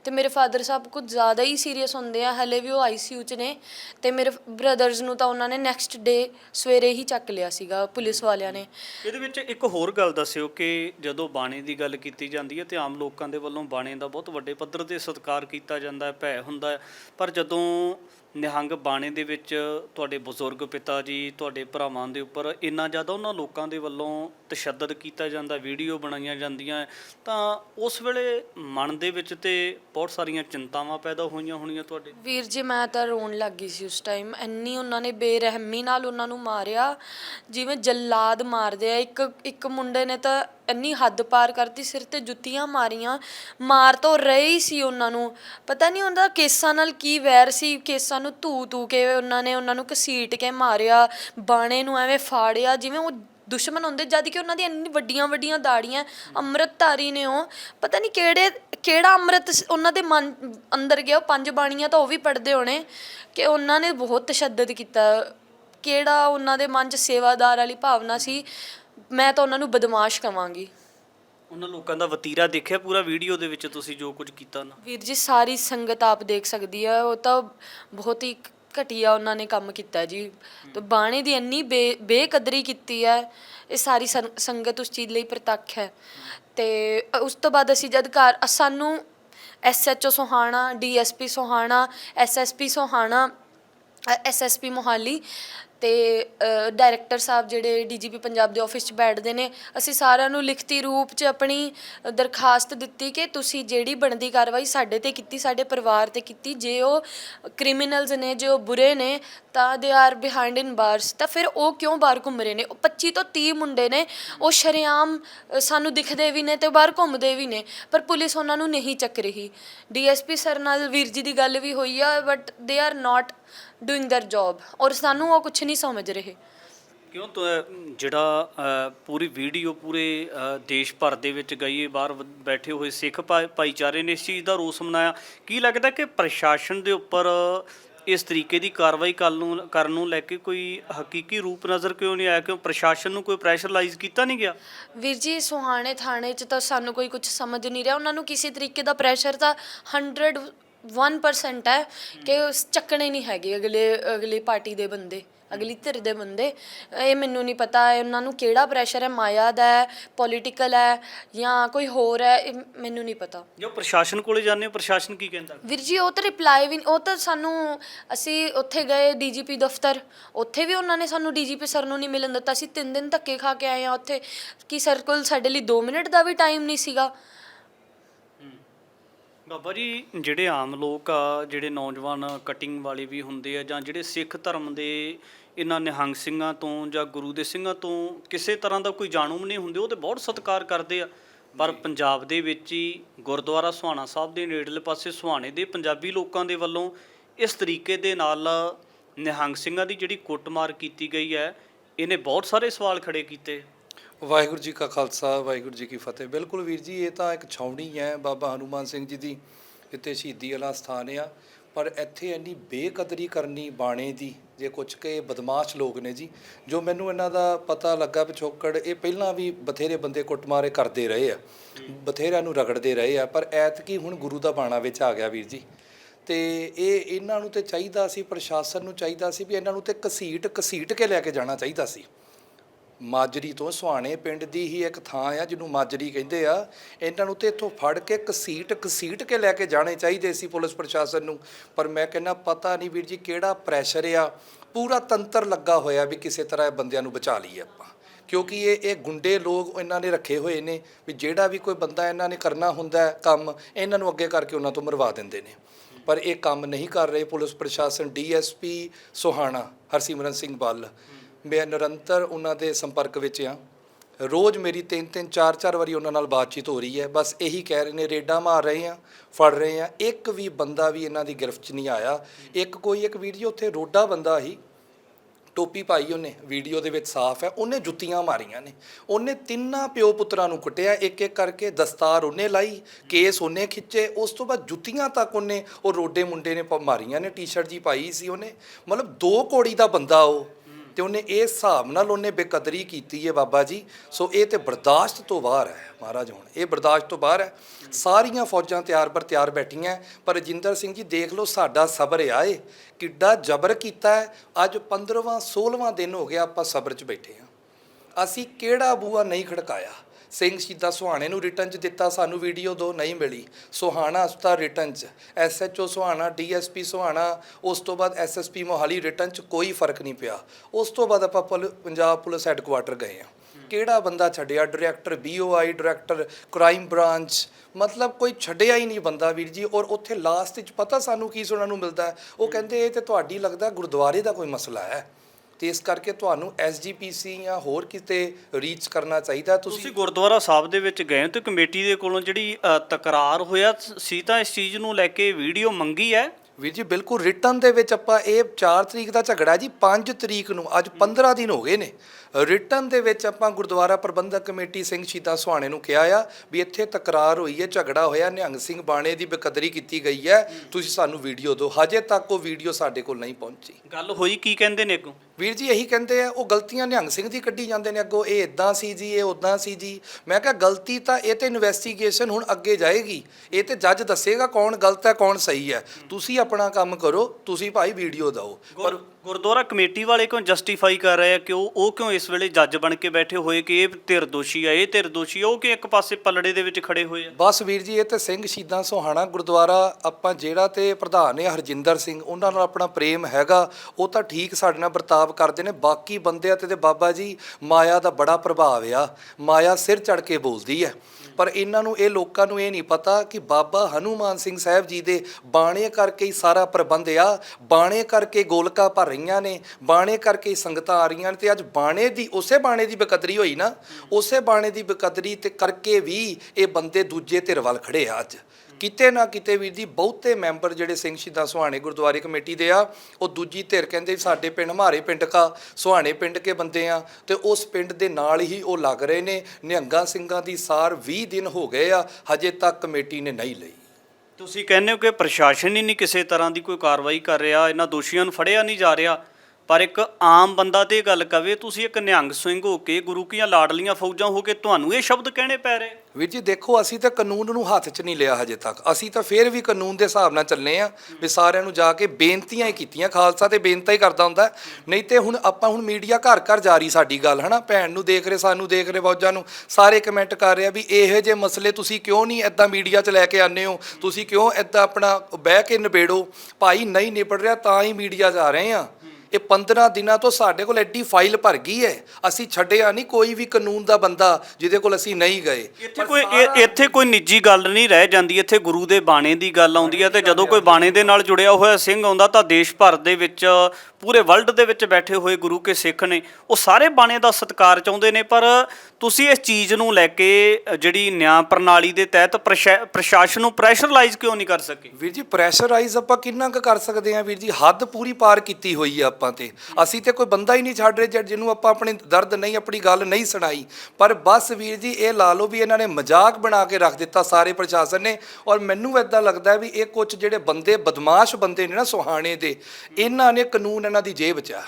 A: ਤੇ ਮੇਰੇ ਫਾਦਰ ਸਾਹਿਬ ਕੁਝ ਜ਼ਿਆਦਾ ਹੀ ਸੀਰੀਅਸ ਹੁੰਦੇ ਆ, ਹਲੇ ਵੀ ਉਹ ਆਈਸੀਯੂ 'ਚ ਨੇ ਤੇ ਮੇਰੇ ਬ੍ਰਦਰਸ ਨੂੰ ਤਾਂ ਉਹਨਾਂ ਨੇ ਨੈਕਸਟ ਡੇ ਸਵੇਰੇ ਹੀ ਚੱਕ ਲਿਆ ਸੀਗਾ ਪੁਲਿਸ ਵਾਲਿਆਂ ਨੇ।
B: ਇਹਦੇ ਵਿੱਚ ਇੱਕ ਹੋਰ ਗੱਲ ਦੱਸਿਓ ਕਿ ਜਦੋਂ ਬਾਣੇ ਦੀ ਗੱਲ ਕੀਤੀ ਜਾਂਦੀ ਹੈ ਤੇ ਆਮ ਲੋਕਾਂ ਦੇ ਵੱਲੋਂ ਬਾਣੇ ਦਾ ਬਹੁਤ ਵੱਡੇ ਪੱਧਰ ਤੇ ਸਤਿਕਾਰ ਕੀਤਾ ਜਾਂਦਾ ਹੈ, ਭੈ ਹੁੰਦਾ ਹੈ। ਪਰ ਜਦੋਂ ਨਿਹੰਗ ਬਾਣੇ ਦੇ ਵਿੱਚ ਤੁਹਾਡੇ ਬਜ਼ੁਰਗ ਪਿਤਾ ਜੀ, ਤੁਹਾਡੇ ਭਰਾਵਾਂ ਦੇ ਉੱਪਰ ਇੰਨਾ ਜ਼ਿਆਦਾ ਉਹਨਾਂ ਲੋਕਾਂ ਦੇ ਵੱਲੋਂ ਤਸ਼ੱਦਦ ਕੀਤਾ ਜਾਂਦਾ, ਵੀਡੀਓ ਬਣਾਈਆਂ ਜਾਂਦੀਆਂ, ਤਾਂ ਉਸ ਵੇਲੇ ਮਨ ਦੇ ਵਿੱਚ ਤੇ ਬਹੁਤ ਸਾਰੀਆਂ ਚਿੰਤਾਵਾਂ ਪੈਦਾ ਹੋਈਆਂ ਹੋਣੀਆਂ ਤੁਹਾਡੇ?
A: ਵੀਰ ਜੀ, ਮੈਂ ਤਾਂ ਰੋਣ ਲੱਗ ਗਈ ਸੀ ਉਸ ਟਾਈਮ ਇੰਨੀ ਉਹਨਾਂ ਨੇ ਬੇਰਹਿਮੀ ਨਾਲ ਉਹਨਾਂ ਨੂੰ ਮਾਰਿਆ, ਜਿਵੇਂ ਜੱਲਾਦ ਮਾਰਦੇ ਆ। ਇੱਕ ਇੱਕ ਮੁੰਡੇ ਨੇ ਤਾਂ ਇੰਨੀ ਹੱਦ ਪਾਰ ਕਰਤੀ ਸਿਰ ਤੇ ਜੁੱਤੀਆਂ ਮਾਰੀਆਂ, ਮਾਰ ਤੋਂ ਉਹ ਰਹੇ ਹੀ ਸੀ ਉਹਨਾਂ ਨੂੰ। ਪਤਾ ਨਹੀਂ ਉਹਨਾਂ ਦਾ ਕੇਸਾਂ ਨਾਲ ਕੀ ਵੈਰ ਸੀ, ਕੇਸਾਂ ਨੂੰ ਧੂ ਧੂ ਕੇ ਉਹਨਾਂ ਨੇ ਉਹਨਾਂ ਨੂੰ ਘਸੀਟ ਕੇ ਮਾਰਿਆ, ਬਾਣੇ ਨੂੰ ਐਵੇਂ ਫਾੜਿਆ, ਜਿਵੇਂ ਉਹ ਦੁਸ਼ਮਣ ਹੁੰਦੇ, ਜਦ ਕਿ ਉਹਨਾਂ ਦੀਆਂ ਇੰਨੀ ਵੱਡੀਆਂ ਵੱਡੀਆਂ ਦਾੜੀਆਂ ਅੰਮ੍ਰਿਤਧਾਰੀ ਨੇ ਉਹ। ਪਤਾ ਨਹੀਂ ਕਿਹੜੇ, ਕਿਹੜਾ ਅੰਮ੍ਰਿਤ ਉਹਨਾਂ ਦੇ ਮਨ ਅੰਦਰ ਗਿਆ, ਉਹ ਪੰਜ ਬਾਣੀਆਂ ਤਾਂ ਉਹ ਵੀ ਪੜਦੇ ਹੋਣੇ, ਕਿ ਉਹਨਾਂ ਨੇ ਬਹੁਤ ਤਸ਼ੱਦਦ ਕੀਤਾ। ਕਿਹੜਾ ਉਹਨਾਂ ਦੇ ਮਨ 'ਚ ਸੇਵਾਦਾਰ ਵਾਲੀ ਭਾਵਨਾ ਸੀ ਮੈਂ ਤਾਂ ਉਹਨਾਂ ਨੂੰ ਬਦਮਾਸ਼ ਕਵਾਂਗੀ।
B: ਉਹਨਾਂ ਲੋਕਾਂ ਦਾ ਵਤੀਰਾ ਦੇਖਿਆ ਪੂਰਾ ਵੀਡੀਓ ਦੇ ਵਿੱਚ ਤੁਸੀਂ ਜੋ ਕੁਝ ਕੀਤਾ ਨਾ?
A: ਵੀਰ ਜੀ ਸਾਰੀ ਸੰਗਤ ਆਪ ਦੇਖ ਸਕਦੀ ਹੈ ਉਹ ਤਾਂ ਬਹੁਤ ਹੀ ਘਟੀਆ ਉਹਨਾਂ ਨੇ ਕੰਮ ਕੀਤਾ ਜੀ। ਤੇ ਬਾਣੇ ਦੀ ਇੰਨੀ ਬੇ ਬੇਕਦਰੀ ਕੀਤੀ ਹੈ ਇਹ ਸਾਰੀ ਸੰ- ਸੰਗਤ ਉਸ ਚੀਜ਼ ਲਈ ਪ੍ਰਤੱਖ ਹੈ। ਤੇ ਅ- ਉਸ ਤੋਂ ਬਾਅਦ ਅਸੀਂ ਜਦ ਘਰ ਅ- ਸਾਨੂੰ SHO Sohana DSP Sohana SSP Sohana SSP Mohali ਤੇ ਡਾਇਰੈਕਟਰ ਸਾਹਿਬ ਜਿਹੜੇ ਡੀਜੀਪੀ ਪੰਜਾਬ ਦੇ ਆਫਿਸ 'ਚ ਬੈਠਦੇ ਨੇ, ਅਸੀਂ ਸਾਰਿਆਂ ਨੂੰ ਲਿਖਤੀ ਰੂਪ 'ਚ ਆਪਣੀ ਦਰਖਾਸਤ ਦਿੱਤੀ ਕਿ ਤੁਸੀਂ ਜਿਹੜੀ ਬਣਦੀ ਕਾਰਵਾਈ ਸਾਡੇ ਤੇ ਕੀਤੀ, ਸਾਡੇ ਪਰਿਵਾਰ ਤੇ ਕੀਤੀ, ਜੇ ਉਹ ਕ੍ਰਿਮੀਨਲਸ ਨੇ, ਜੇ ਉਹ ਬੁਰੇ ਨੇ, ਤਾਂ ਦੇ ਆਰ ਬਿਹਾਈਂਡ ਇਨ ਬਾਰਸ ਤਾਂ ਫਿਰ ਉਹ ਕਿਉਂ ਬਾਹਰ ਘੁੰਮ ਰਹੇ ਨੇ? ਉਹ 25 ਤੋਂ 30 ਮੁੰਡੇ ਨੇ, ਉਹ ਸ਼ਰੇਆਮ ਸਾਨੂੰ ਦਿਖਦੇ ਵੀ ਨੇ ਤੇ ਬਾਹਰ ਘੁੰਮਦੇ ਵੀ ਨੇ, ਪਰ ਪੁਲਿਸ ਉਹਨਾਂ ਨੂੰ ਨਹੀਂ ਚੱਕ ਰਹੀ। ਡੀਐਸਪੀ ਸਰ ਨਾਲ ਵੀਰ ਜੀ ਦੀ ਗੱਲ ਵੀ ਹੋਈ ਆ but they are not doing their job ਔਰ ਸਾਨੂੰ ਉਹ ਕੁਝ ਨਹੀਂ ਸਮਝ ਰਹੇ
B: ਕਿਉਂ ਤ- ਜਿਹੜਾ ਅ, ਪੂਰੀ ਵੀਡੀਓ ਪੂਰੇ ਅ, ਦੇਸ਼ ਭਰ ਦੇ ਵਿੱਚ ਗਈ ਹੈ ਬਾਹਰ ਵ- ਬੈਠੇ ਹੋਏ ਸਿੱਖ ਭਾ- ਭਾਈਚਾਰੇ ਨੇ ਇਸ ਚੀਜ਼ ਦਾ ਰੋਸ ਮਨਾਇਆ ਕੀ ਲੱਗਦਾ ਕਿ ਪ੍ਰਸ਼ਾਸਨ ਦੇ ਉੱਪਰ ਇਸ ਤਰੀਕੇ ਦੀ ਕਾਰਵਾਈ ਕਰਨ ਨੂੰ ਕਰਨ ਨੂੰ ਲੈ ਕੇ ਕੋਈ ਹਕੀਕੀ ਰੂਪ ਨਜ਼ਰ ਕਿਉਂ ਨਹੀਂ ਆਇਆ ਕਿਉਂ ਪ੍ਰਸ਼ਾਸਨ ਨੂੰ ਕੋਈ ਪ੍ਰੈਸ਼ਰਾਈਜ਼ ਕੀਤਾ ਨਹੀਂ ਗਿਆ
A: ਵੀਰ ਜੀ ਸੁਹਾਣੇ ਥਾਣੇ 'ਚ ਤਾਂ ਸਾਨੂੰ ਕੋਈ ਕੁਝ ਸਮਝ ਨਹੀਂ ਰਿਹਾ ਉਹਨਾਂ ਨੂੰ ਕਿਸੇ ਤਰੀਕੇ ਦਾ ਪ੍ਰੈਸ਼ਰ ਤਾਂ 100 1% ਹੈ ਕਿ ਉਸ ਚੱਕਣੇ ਨਹੀਂ ਹੈਗੇ ਅਗਲੇ ਅਗਲੀ ਪਾਰਟੀ ਦੇ ਬੰਦੇ ਅਗਲੀ ਧਿਰ ਦੇ ਬੰਦੇ। ਇਹ ਮੈਨੂੰ ਨਹੀਂ ਪਤਾ ਹੈ ਉਹਨਾਂ ਨੂੰ ਕਿਹੜਾ ਪ੍ਰੈਸ਼ਰ ਹੈ ਮਾਇਆ ਦਾ ਹੈ ਪੋਲੀਟੀਕਲ ਹੈ ਜਾਂ ਕੋਈ ਹੋਰ ਹੈ ਇਹ ਮੈਨੂੰ ਨਹੀਂ ਪਤਾ।
B: ਜੋ ਪ੍ਰਸ਼ਾਸਨ ਕੋਲੇ ਜਾਂਦੇ ਹੋ ਪ੍ਰਸ਼ਾਸਨ ਕੀ ਕਹਿੰਦਾ?
A: ਵੀਰ ਜੀ ਉਹ ਤਾਂ ਰਿਪਲਾਈ ਵੀ ਉਹ ਤਾਂ ਸਾਨੂੰ ਅਸੀਂ ਉੱਥੇ ਗਏ ਡੀਜੀਪੀ ਦਫ਼ਤਰ ਉੱਥੇ ਵੀ ਉਹਨਾਂ ਨੇ ਸਾਨੂੰ ਡੀਜੀਪੀ ਸਰ ਨੂੰ ਨਹੀਂ ਮਿਲਣ ਦਿੱਤਾ। ਅਸੀਂ ਤਿੰਨ ਦਿਨ ਧੱਕੇ ਖਾ ਕੇ ਆਏ ਆ ਉੱਥੇ ਕਿ ਸਰ ਕੋਲ ਸਾਡੇ ਲਈ 2 ਮਿੰਟ ਦਾ ਵੀ ਟਾਈਮ ਨਹੀਂ ਸੀਗਾ।
B: ਬਾਬਾ ਜੀ ਜਿਹੜੇ ਆਮ ਲੋਕ ਆ ਜਿਹੜੇ ਨੌਜਵਾਨ ਕਟਿੰਗ ਵਾਲੇ ਵੀ ਹੁੰਦੇ ਆ ਜਾਂ ਜਿਹੜੇ ਸਿੱਖ ਧਰਮ ਦੇ ਇਹਨਾਂ ਨਿਹੰਗ ਸਿੰਘਾਂ ਤੋਂ ਜਾਂ ਗੁਰੂ ਦੇ ਸਿੰਘਾਂ ਤੋਂ ਕਿਸੇ ਤਰ੍ਹਾਂ ਦਾ ਕੋਈ ਜਾਣੂ ਨਹੀਂ ਹੁੰਦੇ ਉਹ ਤੇ ਬਹੁਤ ਸਤਿਕਾਰ ਕਰਦੇ ਆ। ਪਰ ਪੰਜਾਬ ਦੇ ਵਿੱਚ ਹੀ ਗੁਰਦੁਆਰਾ ਸੁਹਾਣਾ ਸਾਹਿਬ ਦੇ ਨੇੜਲੇ ਪਾਸੇ ਸੁਹਾਣੇ ਦੇ ਪੰਜਾਬੀ ਲੋਕਾਂ ਦੇ ਵੱਲੋਂ ਇਸ ਤਰੀਕੇ ਦੇ ਨਾਲ ਨਿਹੰਗ ਸਿੰਘਾਂ ਦੀ ਜਿਹੜੀ ਕੁੱਟਮਾਰ ਕੀਤੀ ਗਈ ਹੈ ਇਹਨੇ ਬਹੁਤ ਸਾਰੇ ਸਵਾਲ ਖੜੇ ਕੀਤੇ।
C: ਵਾਹਿਗੁਰੂ ਜੀ ਕਾ ਖਾਲਸਾ, ਵਾਹਿਗੁਰੂ ਜੀ ਕੀ ਫਤਿਹ। ਬਿਲਕੁਲ ਵੀਰ ਜੀ, ਇਹ ਤਾਂ ਇੱਕ ਛਾਉਣੀ ਹੈ ਬਾਬਾ ਹਨੂਮਾਨ ਸਿੰਘ ਜੀ ਦੀ ਇੱਥੇ ਸ਼ਹੀਦੀ ਵਾਲਾ ਸਥਾਨ ਆ। ਪਰ ਇੱਥੇ ਇੰਨੀ ਬੇਕਦਰੀ ਕਰਨੀ ਬਾਣੇ ਦੀ, ਜੇ ਕੁਛ ਕੇ ਬਦਮਾਸ਼ ਲੋਕ ਨੇ ਜੀ, ਜੋ ਮੈਨੂੰ ਇਹਨਾਂ ਦਾ ਪਤਾ ਲੱਗਾ ਪਿਛੋਕੜ, ਇਹ ਪਹਿਲਾਂ ਵੀ ਬਥੇਰੇ ਬੰਦੇ ਕੁੱਟਮਾਰੇ ਕਰਦੇ ਰਹੇ ਆ। ਬਥੇਰਿਆਂ ਨੂੰ ਰਗੜਦੇ ਰਹੇ ਆ, ਪਰ ਐਤਕੀ ਹੁਣ ਗੁਰੂ ਦਾ ਬਾਣਾ ਵਿੱਚ ਆ ਗਿਆ ਵੀਰ ਜੀ। ਤੇ ਇਹ ਇਹਨਾਂ ਨੂੰ ਤੇ ਚਾਹੀਦਾ ਸੀ, ਪ੍ਰਸ਼ਾਸਨ ਨੂੰ ਚਾਹੀਦਾ ਸੀ ਵੀ ਇਹਨਾਂ ਨੂੰ ਤੇ ਘਸੀਟ ਘਸੀਟ ਕੇ ਲੈ ਕੇ ਜਾਣਾ ਚਾਹੀਦਾ ਸੀ। ਮਾਜਰੀ ਤੋਂ ਸੁਹਾਣੇ ਪਿੰਡ ਦੀ ਹੀ ਇੱਕ ਥਾਂ ਆ ਜਿਹਨੂੰ ਮਾਜਰੀ ਕਹਿੰਦੇ ਆ। ਇਹਨਾਂ ਨੂੰ ਤੇ ਇੱਥੋਂ ਫੜ ਕੇ ਕਸੀਟ ਕਸੀਟ ਕੇ ਲੈ ਕੇ ਜਾਣੇ ਚਾਹੀਦੇ ਸੀ ਪੁਲਿਸ ਪ੍ਰਸ਼ਾਸਨ ਨੂੰ। ਪਰ ਮੈਂ ਕਹਿੰਦਾ, ਪਤਾ ਨਹੀਂ ਵੀਰ ਜੀ ਕਿਹੜਾ ਪ੍ਰੈਸ਼ਰ ਆ। ਪੂਰਾ ਤੰਤਰ ਲੱਗਾ ਹੋਇਆ ਵੀ ਕਿਸੇ ਤਰ੍ਹਾਂ ਇਹ ਬੰਦਿਆਂ ਨੂੰ ਬਚਾ ਲਈਏ ਆਪਾਂ। ਕਿਉਂਕਿ ਇਹ ਇਹ ਗੁੰਡੇ ਲੋਕ ਇਹਨਾਂ ਨੇ ਰੱਖੇ ਹੋਏ ਨੇ ਵੀ ਜਿਹੜਾ ਵੀ ਕੋਈ ਬੰਦਾ ਇਹਨਾਂ ਨੇ ਕਰਨਾ ਹੁੰਦਾ ਕੰਮ, ਇਹਨਾਂ ਨੂੰ ਅੱਗੇ ਕਰਕੇ ਉਹਨਾਂ ਤੋਂ ਮਰਵਾ ਦਿੰਦੇ ਨੇ। ਪਰ ਇਹ ਕੰਮ ਨਹੀਂ ਕਰ ਰਹੇ ਪੁਲਿਸ ਪ੍ਰਸ਼ਾਸਨ ਡੀਐਸਪੀ ਸੋਹਾਣਾ, ਹਰਸਿਮਰਨ ਸਿੰਘ ਬੱਲ। ਮੈਂ ਨਿਰੰਤਰ ਉਹਨਾਂ ਦੇ ਸੰਪਰਕ ਵਿੱਚ ਆ ਰੋਜ਼ ਮੇਰੀ ਤਿੰਨ ਤਿੰਨ ਚਾਰ ਚਾਰ ਵਾਰੀ ਉਹਨਾਂ ਨਾਲ ਬਾਤਚੀਤ ਹੋ ਰਹੀ ਹੈ। ਬਸ ਇਹੀ ਕਹਿ ਰਹੇ ਨੇ, ਰੇਡਾਂ ਮਾਰ ਰਹੇ ਆ ਫੜ ਰਹੇ ਆ ਇੱਕ ਵੀ ਬੰਦਾ ਵੀ ਇਹਨਾਂ ਦੀ ਗ੍ਰਿਫਤ 'ਚ ਨਹੀਂ ਆਇਆ। ਇੱਕ ਕੋਈ ਇੱਕ ਵੀਡੀਓ ਉੱਥੇ ਰੋਡਾ ਬੰਦਾ ਹੀ ਟੋਪੀ ਪਾਈ ਉਹਨੇ, ਵੀਡੀਓ ਦੇ ਵਿੱਚ ਸਾਫ਼ ਹੈ, ਉਹਨੇ ਜੁੱਤੀਆਂ ਮਾਰੀਆਂ ਨੇ। ਉਹਨੇ ਤਿੰਨਾਂ ਪਿਓ ਪੁੱਤਰਾਂ ਨੂੰ ਕੁੱਟਿਆ, ਇੱਕ ਇੱਕ ਕਰਕੇ ਦਸਤਾਰ ਉਹਨੇ ਲਾਈ, ਕੇਸ ਉਹਨੇ ਖਿੱਚੇ, ਉਸ ਤੋਂ ਬਾਅਦ ਜੁੱਤੀਆਂ ਤੱਕ ਉਹਨੇ, ਉਹ ਰੋਡੇ ਮੁੰਡੇ ਨੇ ਪ- ਮਾਰੀਆਂ ਨੇ ਟੀ-ਸ਼ਰਟ ਜੀ ਪਾਈ ਸੀ ਉਹਨੇ। ਮਤਲਬ ਦੋ ਕੋੜੀ ਦਾ ਬੰਦਾ ਉਹ। ਤੇ ਉਹਨੇ ਇਸ ਹਿਸਾਬ ਨਾਲ ਉਹਨੇ ਬੇਕਦਰੀ ਕੀਤੀ ਹੈ ਬਾਬਾ ਜੀ। ਸੋ ਇਹ ਤੇ ਬਰਦਾਸ਼ਤ ਤੋਂ ਬਾਹਰ ਹੈ ਮਹਾਰਾਜ ਹੁਣ। ਇਹ ਬਰਦਾਸ਼ਤ ਤੋਂ ਬਾਹਰ ਹੈ। ਸਾਰੀਆਂ ਫੌਜਾਂ ਤਿਆਰ ਪਰ ਤਿਆਰ ਬੈਠੀਆਂ ਪਰ ਰਜਿੰਦਰ ਸਿੰਘ ਜੀ, ਦੇਖ ਲਓ ਸਾਡਾ ਸਬਰ ਆ ਏ ਕਿੱਡਾ ਜਬਰ ਕੀਤਾ ਹੈ। ਅੱਜ 15ਵਾਂ 16ਵਾਂ ਦਿਨ ਹੋ ਗਿਆ ਆਪਾਂ ਸਬਰ 'ਚ ਬੈਠੇ ਹਾਂ। ਅਸੀਂ ਕਿਹੜਾ ਬੂਆ ਨਹੀਂ ਖੜਕਾਇਆ? ਸਿੰਘ ਸ਼ਹੀਦਾਂ ਸੁਹਾਣੇ ਨੂੰ ਰਿਟਰਨ ਚ ਦਿੱਤਾ, ਸਾਨੂੰ ਵੀਡੀਓ ਦੋ ਨਹੀਂ ਮਿਲੀ। ਸੁਹਾਣਾ ਹਸਪਤਾਲ ਰਿਟਰਨ ਚ। ਐਸਐਚਓ ਸੁਹਾਣਾ ਡੀਐਸਪੀ ਸੁਹਾਣਾ, ਉਸ ਤੋਂ ਬਾਅਦ ਐਸਐਸਪੀ ਮੋਹਾਲੀ ਰਿਟਰਨ ਚ ਕੋਈ ਫ਼ਰਕ ਨਹੀਂ ਪਿਆ। ਉਸ ਤੋਂ ਬਾਅਦ ਆਪਾਂ ਪੁਲ- ਪੰਜਾਬ ਪੁਲਿਸ ਹੈੱਡਕੁਆਟਰ ਗਏ ਆ। ਕਿਹੜਾ ਬੰਦਾ ਛੱਡਿਆ? Director BOI director crime branch. ਮਤਲਬ ਕੋਈ ਛੱਡਿਆ ਹੀ ਨਹੀਂ ਬੰਦਾ ਵੀਰ ਜੀ। ਔਰ ਉੱਥੇ ਲਾਸਟ ਵਿੱਚ ਪਤਾ ਸਾਨੂੰ ਕੀ ਸੁਣਨ ਨੂੰ ਮਿਲਦਾ? ਹੈ? ਉਹ ਕਹਿੰਦੇ, ਇਹ ਤੇ ਤੁਹਾਡੀ ਲੱਗਦਾ ਗੁਰਦੁਆਰੇ ਦਾ ਕੋਈ ਮਸਲਾ ਹੈ। ਤੇ ਇਸ ਕਰਕੇ ਤੁਹਾਨੂੰ ਐਸਜੀਪੀਸੀ ਜਾਂ ਹੋਰ ਕਿਤੇ ਰੀਚ ਕਰਨਾ ਚਾਹੀਦਾ।
B: ਤੁਸੀਂ
C: ਤੁਸੀਂ
B: ਗੁਰਦੁਆਰਾ ਸਾਹਿਬ ਦੇ ਵਿੱਚ ਗਏ ਹੋ ਤੇ ਕਮੇਟੀ ਦੇ ਕੋਲੋਂ ਜਿਹੜੀ ਅ, ਤਕਰਾਰ ਹੋਇਆ ਸੀ ਤਾਂ ਇਸ ਚੀਜ਼ ਨੂੰ ਲੈ ਕੇ ਵੀਡੀਓ ਮੰਗੀ ਹੈ?
C: ਵੀਰ ਜੀ ਬਿਲਕੁਲ ਰਿਟਰਨ ਦੇ ਵਿੱਚ ਆਪਾਂ ਇਹ 4 ਤਰੀਕ ਦਾ ਝਗੜਾ ਜੀ 5 ਤਰੀਕ ਨੂੰ ਅੱਜ 15 ਦਿਨ ਹੋ ਗਏ ਨੇ। ਰਿਟਰਨ ਦੇ ਵਿੱਚ ਆਪਾਂ ਗੁਰਦੁਆਰਾ ਪ੍ਰਬੰਧਕ ਕਮੇਟੀ ਸਿੰਘ ਸ਼ਹੀਦਾਂ ਸੁਹਾਣੇ ਨੂੰ ਕਿਹਾ ਆ ਵੀ ਇੱਥੇ ਤਕਰਾਰ ਹੋਈ ਹੈ ਝਗੜਾ ਹੋਇਆ ਨਿਹੰਗ ਸਿੰਘ ਬਾਣੇ ਦੀ ਬੇਕਦਰੀ ਕੀਤੀ ਗਈ ਹੈ। ਤੁਸੀਂ ਸਾਨੂੰ ਵੀਡੀਓ ਦਿਓ। ਹਜੇ ਤੱਕ ਉਹ ਵੀਡੀਓ ਸਾਡੇ ਕੋਲ ਨਹੀਂ ਪਹੁੰਚੀ।
B: ਗੱਲ ਹੋਈ ਕੀ ਕਹਿੰਦੇ ਨੇ ਅੱਗੋਂ?
C: ਵੀਰ ਜੀ ਇਹੀ ਕਹਿੰਦੇ ਆ ਉਹ ਗਲਤੀਆਂ ਨਿਹੰਗ ਸਿੰਘ ਦੀ ਕੱਢੀ ਜਾਂਦੇ ਨੇ ਅੱਗੋਂ। ਇਹ ਇਦਾਂ ਸੀ ਜੀ ਇਹ ਉਦਾਂ ਸੀ ਜੀ। ਮੈਂ ਕਿਹਾ ਗਲਤੀ ਤਾਂ ਇਹ ਤੇ ਇਨਵੈਸਟੀਗੇਸ਼ਨ ਹੁਣ ਅੱਗੇ ਜਾਏਗੀ। ਇਹ ਤੇ ਜੱਜ ਦੱਸੇਗਾ ਕੌਣ ਗਲਤ ਹੈ ਕੌਣ ਸਹੀ ਹੈ। ਤੁਸੀਂ ਆਪਣਾ ਕੰਮ ਕਰੋ ਤੁਸੀਂ ਭਾਈ ਵੀਡੀਓ ਦਿਓ। ਪਰ
B: ਗੁਰਦੁਆਰਾ ਕਮੇਟੀ ਵਾਲੇ ਕਿਉਂ ਜਸਟੀਫਾਈ ਕਰ ਰਹੇ ਆ? ਕਿ ਉਹ ਉਹ ਕਿਉਂ ਇਸ ਵੇਲੇ ਜੱਜ ਬਣ ਕੇ ਬੈਠੇ ਹੋਏ ਕਿ ਇਹ ਧਿਰ ਦੋਸ਼ੀ ਆ, ਇਹ ਧਿਰ ਦੋਸ਼ੀ ਆ, ਉਹ ਕਿ ਇੱਕ ਪਾਸੇ ਪਲੜੇ ਦੇ ਵਿੱਚ ਖੜੇ ਹੋਏ ਆ?
C: ਬਸ ਵੀਰ ਜੀ, ਇਹ ਤੇ ਸਿੰਘ ਸ਼ਹੀਦਾਂ ਸੋਹਾਣਾ ਗੁਰਦੁਆਰਾ, ਆਪਾਂ ਜਿਹੜਾ ਤੇ ਪ੍ਰਧਾਨ ਨੇ ਹਰਜਿੰਦਰ ਸਿੰਘ, ਉਹਨਾਂ ਨਾਲ ਆਪਣਾ ਪ੍ਰੇਮ ਹੈਗਾ, ਉਹ ਤਾਂ ਠੀਕ ਸਾਡੇ ਨਾਲ ਵਰਤਾਵ ਕਰਦੇ ਨੇ, ਬਾਕੀ ਬੰਦਿਆਂ ਤੇ ਤੇ ਬਾਬਾ ਜੀ ਮਾਇਆ ਦਾ ਬੜਾ ਪ੍ਰਭਾਵ ਆ, ਮਾਇਆ ਸਿਰ ਚੜ ਕੇ ਬੋਲਦੀ ਹੈ ਪਰ ਇਹਨਾਂ ਨੂੰ, ਇਹ ਲੋਕਾਂ ਨੂੰ ਇਹ ਨਹੀਂ ਪਤਾ ਕਿ ਬਾਬਾ ਹਨੂਮਾਨ ਸਿੰਘ ਸਾਹਿਬ ਜੀ ਦੇ ਬਾਣੇ ਕਰਕੇ ਹੀ ਸਾਰਾ ਪ੍ਰਬੰਧ ਆ। ਬਾਣੇ ਕਰਕੇ ਗੋਲਕਾ ਭਰ ਰਹੀਆਂ ਨੇ, ਬਾਣੇ ਕਰਕੇ ਹੀ ਸੰਗਤਾਂ ਆ ਰਹੀਆਂ ਨੇ ਤੇ ਅੱਜ ਬਾਣੇ ਦੀ, ਉਸੇ ਬਾਣੇ ਦੀ ਬਕਦਰੀ ਹੋਈ ਨਾ। ਉਸੇ ਬਾਣੇ ਦੀ ਬਕਦਰੀ ਤੇ ਕਰਕੇ ਵੀ ਇਹ ਬੰਦੇ ਦੂਜੇ ਧਿਰ ਵੱਲ ਖੜੇ ਆ ਅੱਜ। ਕਿਤੇ ਨਾ ਕਿਤੇ ਵੀਰ ਜੀ ਬਹੁਤੇ ਮੈਂਬਰ ਜਿਹੜੇ ਸਿੰਘ ਸ਼ਹੀਦਾਂ ਸੁਹਾਣੇ ਗੁਰਦੁਆਰੇ ਕਮੇਟੀ ਦੇ ਆ, ਉਹ ਦੂਜੀ ਧਿਰ ਕਹਿੰਦੇ ਸਾਡੇ ਪਿੰਡ ਹਮਾਰੇ ਪਿੰਡ ਕਾ, ਸੁਹਾਣੇ ਪਿੰਡ ਕੇ ਬੰਦੇ ਆ, ਤੇ ਉਸ ਪਿੰਡ ਦੇ ਨਾਲ ਹੀ ਉਹ ਲੱਗ ਰਹੇ ਨੇ, ਨਿਹੰਗਾਂ ਸਿੰਘਾਂ ਦੀ ਸਾਰ 20 ਦਿਨ ਹੋ ਗਏ ਆ, ਹਜੇ ਤੱਕ ਕਮੇਟੀ ਨੇ ਨਹੀਂ ਲਈ।
B: ਤੁਸੀਂ ਕਹਿੰਦੇ ਹੋ ਕਿ ਪ੍ਰਸ਼ਾਸਨ ਹੀ ਨਹੀਂ ਕਿਸੇ ਤਰ੍ਹਾਂ ਦੀ ਕੋਈ ਕਾਰਵਾਈ ਕਰ ਰਿਹਾ, ਇਹਨਾਂ ਦੋਸ਼ੀਆਂ ਨੂੰ ਫੜਿਆ ਨਹੀਂ ਜਾ ਰਿਹਾ। ਪਰ ਇੱਕ ਆਮ ਬੰਦਾ ਤੇ ਇਹ ਗੱਲ ਕਵੇ, ਤੁਸੀਂ ਇੱਕ ਨਿਹੰਗ ਸਿੰਘ ਹੋ ਕੇ ਗੁਰੂ ਕੀਆਂ ਲਾਡਲੀਆਂ ਫੌਜਾਂ ਹੋ ਕੇ ਤੁਹਾਨੂੰ ਇਹ ਸ਼ਬਦ ਕਹਿਣੇ ਪੈ ਰਹੇ?
C: ਵੀਰ ਜੀ, ਦੇਖੋ, ਅਸੀਂ ਤਾਂ ਕਾਨੂੰਨ ਨੂੰ ਹੱਥ 'ਚ ਨਹੀਂ ਲਿਆ ਹਜੇ ਤੱਕ। ਅਸੀਂ ਤਾਂ ਫੇਰ ਵੀ ਕਾਨੂੰਨ ਦੇ ਹਿਸਾਬ ਨਾਲ ਚੱਲੇ ਆ ਵੀ ਸਾਰਿਆਂ ਨੂੰ ਜਾ ਕੇ ਬੇਨਤੀਆਂ ਹੀ ਕੀਤੀਆਂ। ਖਾਲਸਾ ਤੇ ਬੇਨਤੀ ਹੀ ਕਰਦਾ ਹੁੰਦਾ। ਨਹੀਂ ਤੇ ਹੁਣ ਆਪਾਂ ਹੁਣ ਮੀਡੀਆ ਘਰ ਘਰ ਜਾ ਰਹੀ ਸਾਡੀ ਗੱਲ, ਹਨਾ? ਭੈਣ ਨੂੰ ਦੇਖ ਰਹੇ, ਸਾਨੂੰ ਦੇਖ ਰਹੇ, ਫੌਜਾਂ ਨੂੰ ਸਾਰੇ ਕਮੈਂਟ ਕਰ ਰਹੇ ਆ ਵੀ ਇਹੋ ਜਿਹੇ ਮਸਲੇ ਤੁਸੀਂ ਕਿਉਂ ਨਹੀਂ ਐਦਾਂ ਮੀਡੀਆ 'ਚ ਲੈ ਕੇ ਆਉਂਦੇ ਹੋ? ਤੁਸੀਂ ਕਿਉਂ ਐਦਾਂ ਆਪਣਾ ਬਹਿ ਕੇ ਨਿਬੇੜੋ? ਭਾਈ ਨਹੀਂ ਨਿਬੜ ਰਿਹਾ ਤਾਂ ਹੀ ਮੀਡੀਆ 'ਚ ਆ ਰਹੇ ਆ ਇਹ 15 ਦਿਨਾਂ ਤੋਂ ਸਾਡੇ ਕੋਲ ਐਡੀ ਫਾਈਲ ਭਰ ਗਈ ਹੈ। ਅਸੀਂ ਛੱਡਿਆ ਨਹੀਂ ਕੋਈ ਵੀ ਕਾਨੂੰਨ ਦਾ ਬੰਦਾ ਜਿਹਦੇ ਕੋਲ ਅਸੀਂ ਨਹੀਂ ਗਏ।
B: ਇੱਥੇ ਕੋਈ ਇਹ- ਇੱਥੇ ਕੋਈ ਨਿੱਜੀ ਗੱਲ ਨਹੀਂ ਰਹਿ ਜਾਂਦੀ। ਇੱਥੇ ਗੁਰੂ ਦੇ ਬਾਣੇ ਦੀ ਗੱਲ ਆਉਂਦੀ ਹੈ ਤੇ ਜਦੋਂ ਕੋਈ ਬਾਣੇ ਦੇ ਨਾਲ ਜੁੜਿਆ ਹੋਇਆ ਸਿੰਘ ਆਉਂਦਾ ਤਾਂ ਦੇਸ਼ ਭਰ ਦੇ ਵਿੱਚ ਪੂਰੇ ਵਰਲਡ ਦੇ ਵਿੱਚ ਬੈਠੇ ਹੋਏ ਗੁਰੂ ਕੇ ਸਿੱਖ ਨੇ, ਉਹ ਸਾਰੇ ਬਾਣੇ ਦਾ ਸਤਿਕਾਰ ਚਾਹੁੰਦੇ ਨੇ, ਪਰ ਤੁਸੀਂ ਇਸ ਚੀਜ਼ ਨੂੰ ਲੈ ਕੇ ਜਿਹੜੀ ਨਿਆਂ ਪ੍ਰਣਾਲੀ ਦੇ ਤਹਿਤ ਪ੍ਰਸ਼ਾ- ਪ੍ਰਸ਼ਾਸਨ ਨੂੰ ਪ੍ਰੈਸ਼ਰਲਾਈਜ਼ ਕਿਉਂ ਨਹੀਂ ਕਰ ਸਕੇ?
C: ਵੀਰ ਜੀ ਪ੍ਰੈਸ਼ਰਾਈਜ਼ ਆਪਾਂ ਕਿੰਨਾ ਕੁ ਕਰ ਸਕਦੇ ਹਾਂ? ਵੀਰ ਜੀ, ਹੱਦ ਪੂਰੀ ਪਾਰ ਕੀਤੀ ਹੋਈ ਹੈ ਆਪਾਂ ਤੇ। ਅਸੀਂ ਤੇ ਕੋਈ ਬੰਦਾ ਹੀ ਨਹੀਂ ਛੱਡ ਰਹੇ ਜਿਹਨੂੰ ਆਪਾਂ ਆਪਣੀ ਦਰਦ ਨਹੀਂ, ਆਪਣੀ ਗੱਲ ਨਹੀਂ ਸੁਣਾਈ। ਪਰ ਬਸ ਵੀਰ ਜੀ, ਇਹ ਲਾ ਲਓ ਵੀ ਇਹਨਾਂ ਨੇ ਮਜ਼ਾਕ ਬਣਾ ਕੇ ਰੱਖ ਦਿੱਤਾ ਸਾਰੇ ਪ੍ਰਸ਼ਾਸਨ ਨੇ। ਔਰ ਮੈਨੂੰ ਇਦਾਂ ਲੱਗਦਾ ਵੀ ਇਹ ਕੁਝ ਜਿਹੜੇ ਬੰਦੇ ਬਦਮਾਸ਼ ਬੰਦੇ ਨੇ ਨਾ, ਸੁਹਾਣੇ ਦੇ, ਇਹਨਾਂ ਨੇ ਕਾਨੂੰਨ ਇਹਨਾਂ ਦੀ ਜੇਬ 'ਚ ਆ।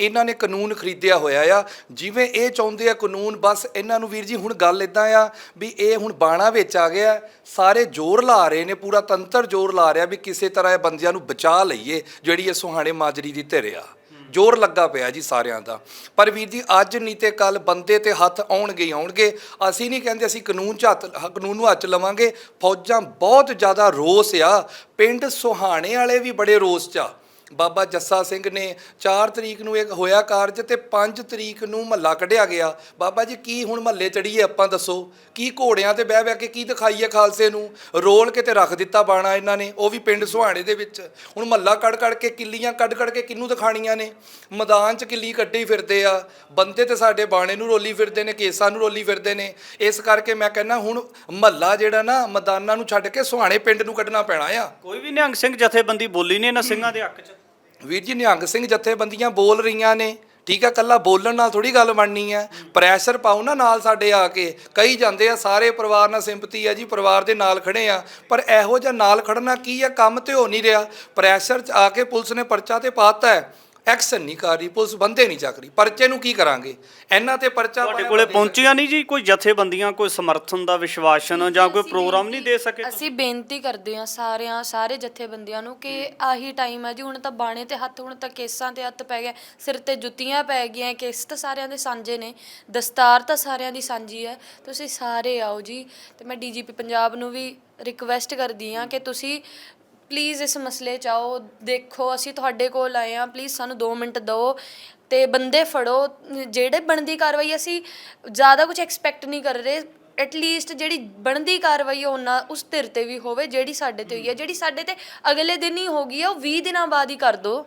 C: ਇਹਨਾਂ ਨੇ ਕਾਨੂੰਨ ਖਰੀਦਿਆ ਹੋਇਆ ਆ। ਜਿਵੇਂ ਇਹ ਚਾਹੁੰਦੇ ਆ ਕਾਨੂੰਨ, ਬਸ ਇਹਨਾਂ ਨੂੰ ਵੀਰ ਜੀ ਹੁਣ ਗੱਲ ਇਦਾਂ ਆ ਵੀ ਇਹ ਹੁਣ ਬਾਣਾ ਵਿੱਚ ਆ ਗਿਆ। ਸਾਰੇ ਜ਼ੋਰ ਲਾ ਰਹੇ ਨੇ, ਪੂਰਾ ਤੰਤਰ ਜ਼ੋਰ ਲਾ ਰਿਹਾ ਵੀ ਕਿਸੇ ਤਰ੍ਹਾਂ ਇਹ ਬੰਦਿਆਂ ਨੂੰ ਬਚਾ ਲਈਏ, ਜਿਹੜੀ ਇਹ ਸੁਹਾਣੇ ਮਾਜਰੀ ਦੀ ਧਿਰ ਆ। ਜ਼ੋਰ ਲੱਗਾ ਪਿਆ ਜੀ ਸਾਰਿਆਂ ਦਾ। ਪਰ ਵੀਰ ਜੀ ਅੱਜ ਨਹੀਂ ਤੇ ਕੱਲ ਬੰਦੇ ਤੇ ਹੱਥ ਆਉਣਗੇ ਹੀ ਆਉਣਗੇ। ਅਸੀਂ ਨਹੀਂ ਕਹਿੰਦੇ ਅਸੀਂ ਕਾਨੂੰਨ 'ਚ ਹੱਥ, ਕਾਨੂੰਨ ਨੂੰ ਹੱਥ ਲਵਾਂਗੇ। ਫੌਜਾਂ ਬਹੁਤ ਜ਼ਿਆਦਾ ਰੋਸ ਆ। ਪਿੰਡ ਸੁਹਾਣੇ ਵਾਲੇ ਵੀ ਬੜੇ ਰੋਸ 'ਚ ਆ। ਬਾਬਾ ਜੱਸਾ ਸਿੰਘ ਨੇ 4 ਤਰੀਕ ਨੂੰ ਇੱਕ ਹੋਇਆ ਕਾਰਜ ਤੇ 5 ਤਰੀਕ ਨੂੰ ਮਹੱਲਾ ਕੱਢਿਆ ਗਿਆ। ਬਾਬਾ ਜੀ, ਕੀ ਹੁਣ ਮਹੱਲੇ ਚੜੀਏ ਆਪਾਂ ਦੱਸੋ? ਕੀ ਘੋੜਿਆਂ ਤੇ ਬਹਿ ਬਹਿ ਕੇ ਕੀ ਦਿਖਾਈਏ ਖਾਲਸੇ ਨੂੰ? ਰੋਲ ਕੇ ਤੇ ਰੱਖ ਦਿੱਤਾ ਬਾਣਾ ਇਹਨਾਂ ਨੇ, ਉਹ ਵੀ ਪਿੰਡ ਸੁਹਾਣੇ ਦੇ ਵਿੱਚ। ਹੁਣ ਮਹੱਲਾ ਕੱਢ ਕੱਢ ਕੇ ਕਿੱਲੀਆਂ ਕੱਢ ਕੱਢ ਕੇ ਕਿੰਨੂੰ ਦਿਖਾਣੀਆਂ ਨੇ? ਮੈਦਾਨ 'ਚ ਕਿੱਲੀ ਕੱਢੀ ਫਿਰਦੇ ਆ, ਬੰਦੇ ਤੇ ਸਾਡੇ ਬਾਣੇ ਨੂੰ ਰੋਲੀ ਫਿਰਦੇ ਨੇ, ਕੇਸਾਂ ਨੂੰ ਰੋਲੀ ਫਿਰਦੇ ਨੇ। ਇਸ ਕਰਕੇ ਮੈਂ ਕਹਿੰਦਾ ਹੁਣ ਮਹੱਲਾ ਜਿਹੜਾ ਨਾ, ਮੈਦਾਨਾਂ ਨੂੰ ਛੱਡ ਕੇ ਸੁਹਾਣੇ ਪਿੰਡ ਨੂੰ ਕੱਢਣਾ ਪੈਣਾ ਆ।
B: ਕੋਈ ਵੀ ਨਿਹੰਗ ਸਿੰਘ ਜਥੇਬੰਦੀ ਬੋਲੀ ਨਹੀਂ ਇਹਨਾਂ ਸਿੰਘਾਂ ਦੇ ਹੱਕ 'ਚ।
C: ਵੀਰ ਜੀ, ਨਿਹੰਗ ਸਿੰਘ ਜਥੇਬੰਦੀਆਂ ਬੋਲ ਰਹੀਆਂ ਨੇ। ਠੀਕ ਆ, ਕੱਲਾ ਬੋਲਣ ਨਾਲ ਥੋੜੀ ਗੱਲ ਬਣਨੀ ਹੈ ਪ੍ਰੈਸ਼ਰ ਪਾਓ ਨਾ ਨਾਲ ਸਾਡੇ ਆ ਕੇ। ਕਈ ਜਾਂਦੇ ਆ, ਸਾਰੇ ਪਰਿਵਾਰ ਨਾਲ ਸਿੰਪਤੀ ਆ ਜੀ, ਪਰਿਵਾਰ ਦੇ ਨਾਲ ਖੜੇ ਆ। ਪਰ ਇਹੋ ਜਿਹਾ ਨਾਲ ਖੜਨਾ ਕੀ ਆ? ਕੰਮ ਤੇ ਹੋ ਨਹੀਂ ਰਿਹਾ। ਪ੍ਰੈਸ਼ਰ ਚ ਆ ਕੇ ਪੁਲਿਸ ਨੇ ਪਰਚਾ ਤੇ ਪਾਤਾ ਹੈ। ਐਕਸ਼ਨ ਨਹੀਂ ਕਰ ਰਹੀ ਪੁਲਿਸ ਬੰਦੇ ਨਹੀਂ ਚੱਕ ਰਹੀ। ਪਰਚੇ ਨੂੰ ਕੀ ਕਰਾਂਗੇ? ਇਹਨਾਂ ਤੇ ਪਰਚਾ
B: ਤੁਹਾਡੇ
C: ਪਾਇਆ
B: ਕੋਲੇ
C: ਬੰਦੇ
B: ਪਹੁੰਚੀਆਂ ਨਹੀਂ ਜੀ? ਕੋਈ ਜਥੇਬੰਦੀਆਂ ਕੋਈ ਸਮਰਥਨ ਦਾ ਵਿਸ਼ਵਾਸਨ ਜਾਂ ਕੋਈ ਪ੍ਰੋਗਰਾਮ ਨਹੀਂ ਦੇ ਸਕੇ
A: ਅਸੀਂ ਬੇਨਤੀ ਕਰਦੇ ਹਾਂ ਸਾਰਿਆਂ ਸਾਰੇ ਜਥੇਬੰਦੀਆਂ ਨੂੰ ਕਿ ਆਹੀ ਟਾਈਮ ਹੈ ਜੀ ਹੁਣ ਤਾਂ ਬਾਣੇ ਤੇ ਹੱਥ ਹੁਣ ਤਾਂ ਕੇਸਾਂ ਤੇ ਹੱਥ ਪੈ ਗਿਆ ਸਿਰ ਤੇ ਜੁੱਤੀਆਂ ਪੈ ਗਈਆਂ ਕੇਸ ਤਾਂ ਸਾਰਿਆਂ ਦੇ ਸਾਂਝੇ ਨੇ ਦਸਤਾਰ ਤਾਂ ਸਾਰਿਆਂ ਦੀ ਸਾਂਝੀ ਹੈ। ਤੁਸੀਂ ਸਾਰੇ ਆਓ ਜੀ ਤੇ ਮੈਂ ਡੀਜੀਪੀ ਪੰਜਾਬ ਨੂੰ ਵੀ ਰਿਕਵੈਸਟ ਕਰਦੀ ਹਾਂ ਕਿ ਤੁਸੀਂ ਪਲੀਜ਼ ਇਸ ਮਸਲੇ 'ਚ ਆਓ, ਦੇਖੋ, ਅਸੀਂ ਤੁਹਾਡੇ ਕੋਲ ਆਏ ਹਾਂ ਪਲੀਜ਼ ਸਾਨੂੰ 2 ਮਿੰਟ ਦਿਓ ਅਤੇ ਬੰਦੇ ਫੜੋ, ਜਿਹੜੇ ਬਣਦੀ ਕਾਰਵਾਈ ਅਸੀਂ ਜ਼ਿਆਦਾ ਕੁਝ ਐਕਸਪੈਕਟ ਨਹੀਂ ਕਰ ਰਹੇ ਐਟਲੀਸਟ ਜਿਹੜੀ ਬਣਦੀ ਕਾਰਵਾਈ ਹੈ ਉਹਨਾਂ, ਉਸ ਧਿਰ ਤੇ ਵੀ ਹੋਵੇ, ਜਿਹੜੀ ਸਾਡੇ ਤੇ ਹੋਈ ਹੈ ਜਿਹੜੀ ਸਾਡੇ ਤੇ ਅਗਲੇ ਦਿਨ ਹੀ ਹੋ ਗਈ ਹੈ ਉਹ 20 ਦਿਨਾਂ ਬਾਅਦ ਹੀ ਕਰ ਦਿਓ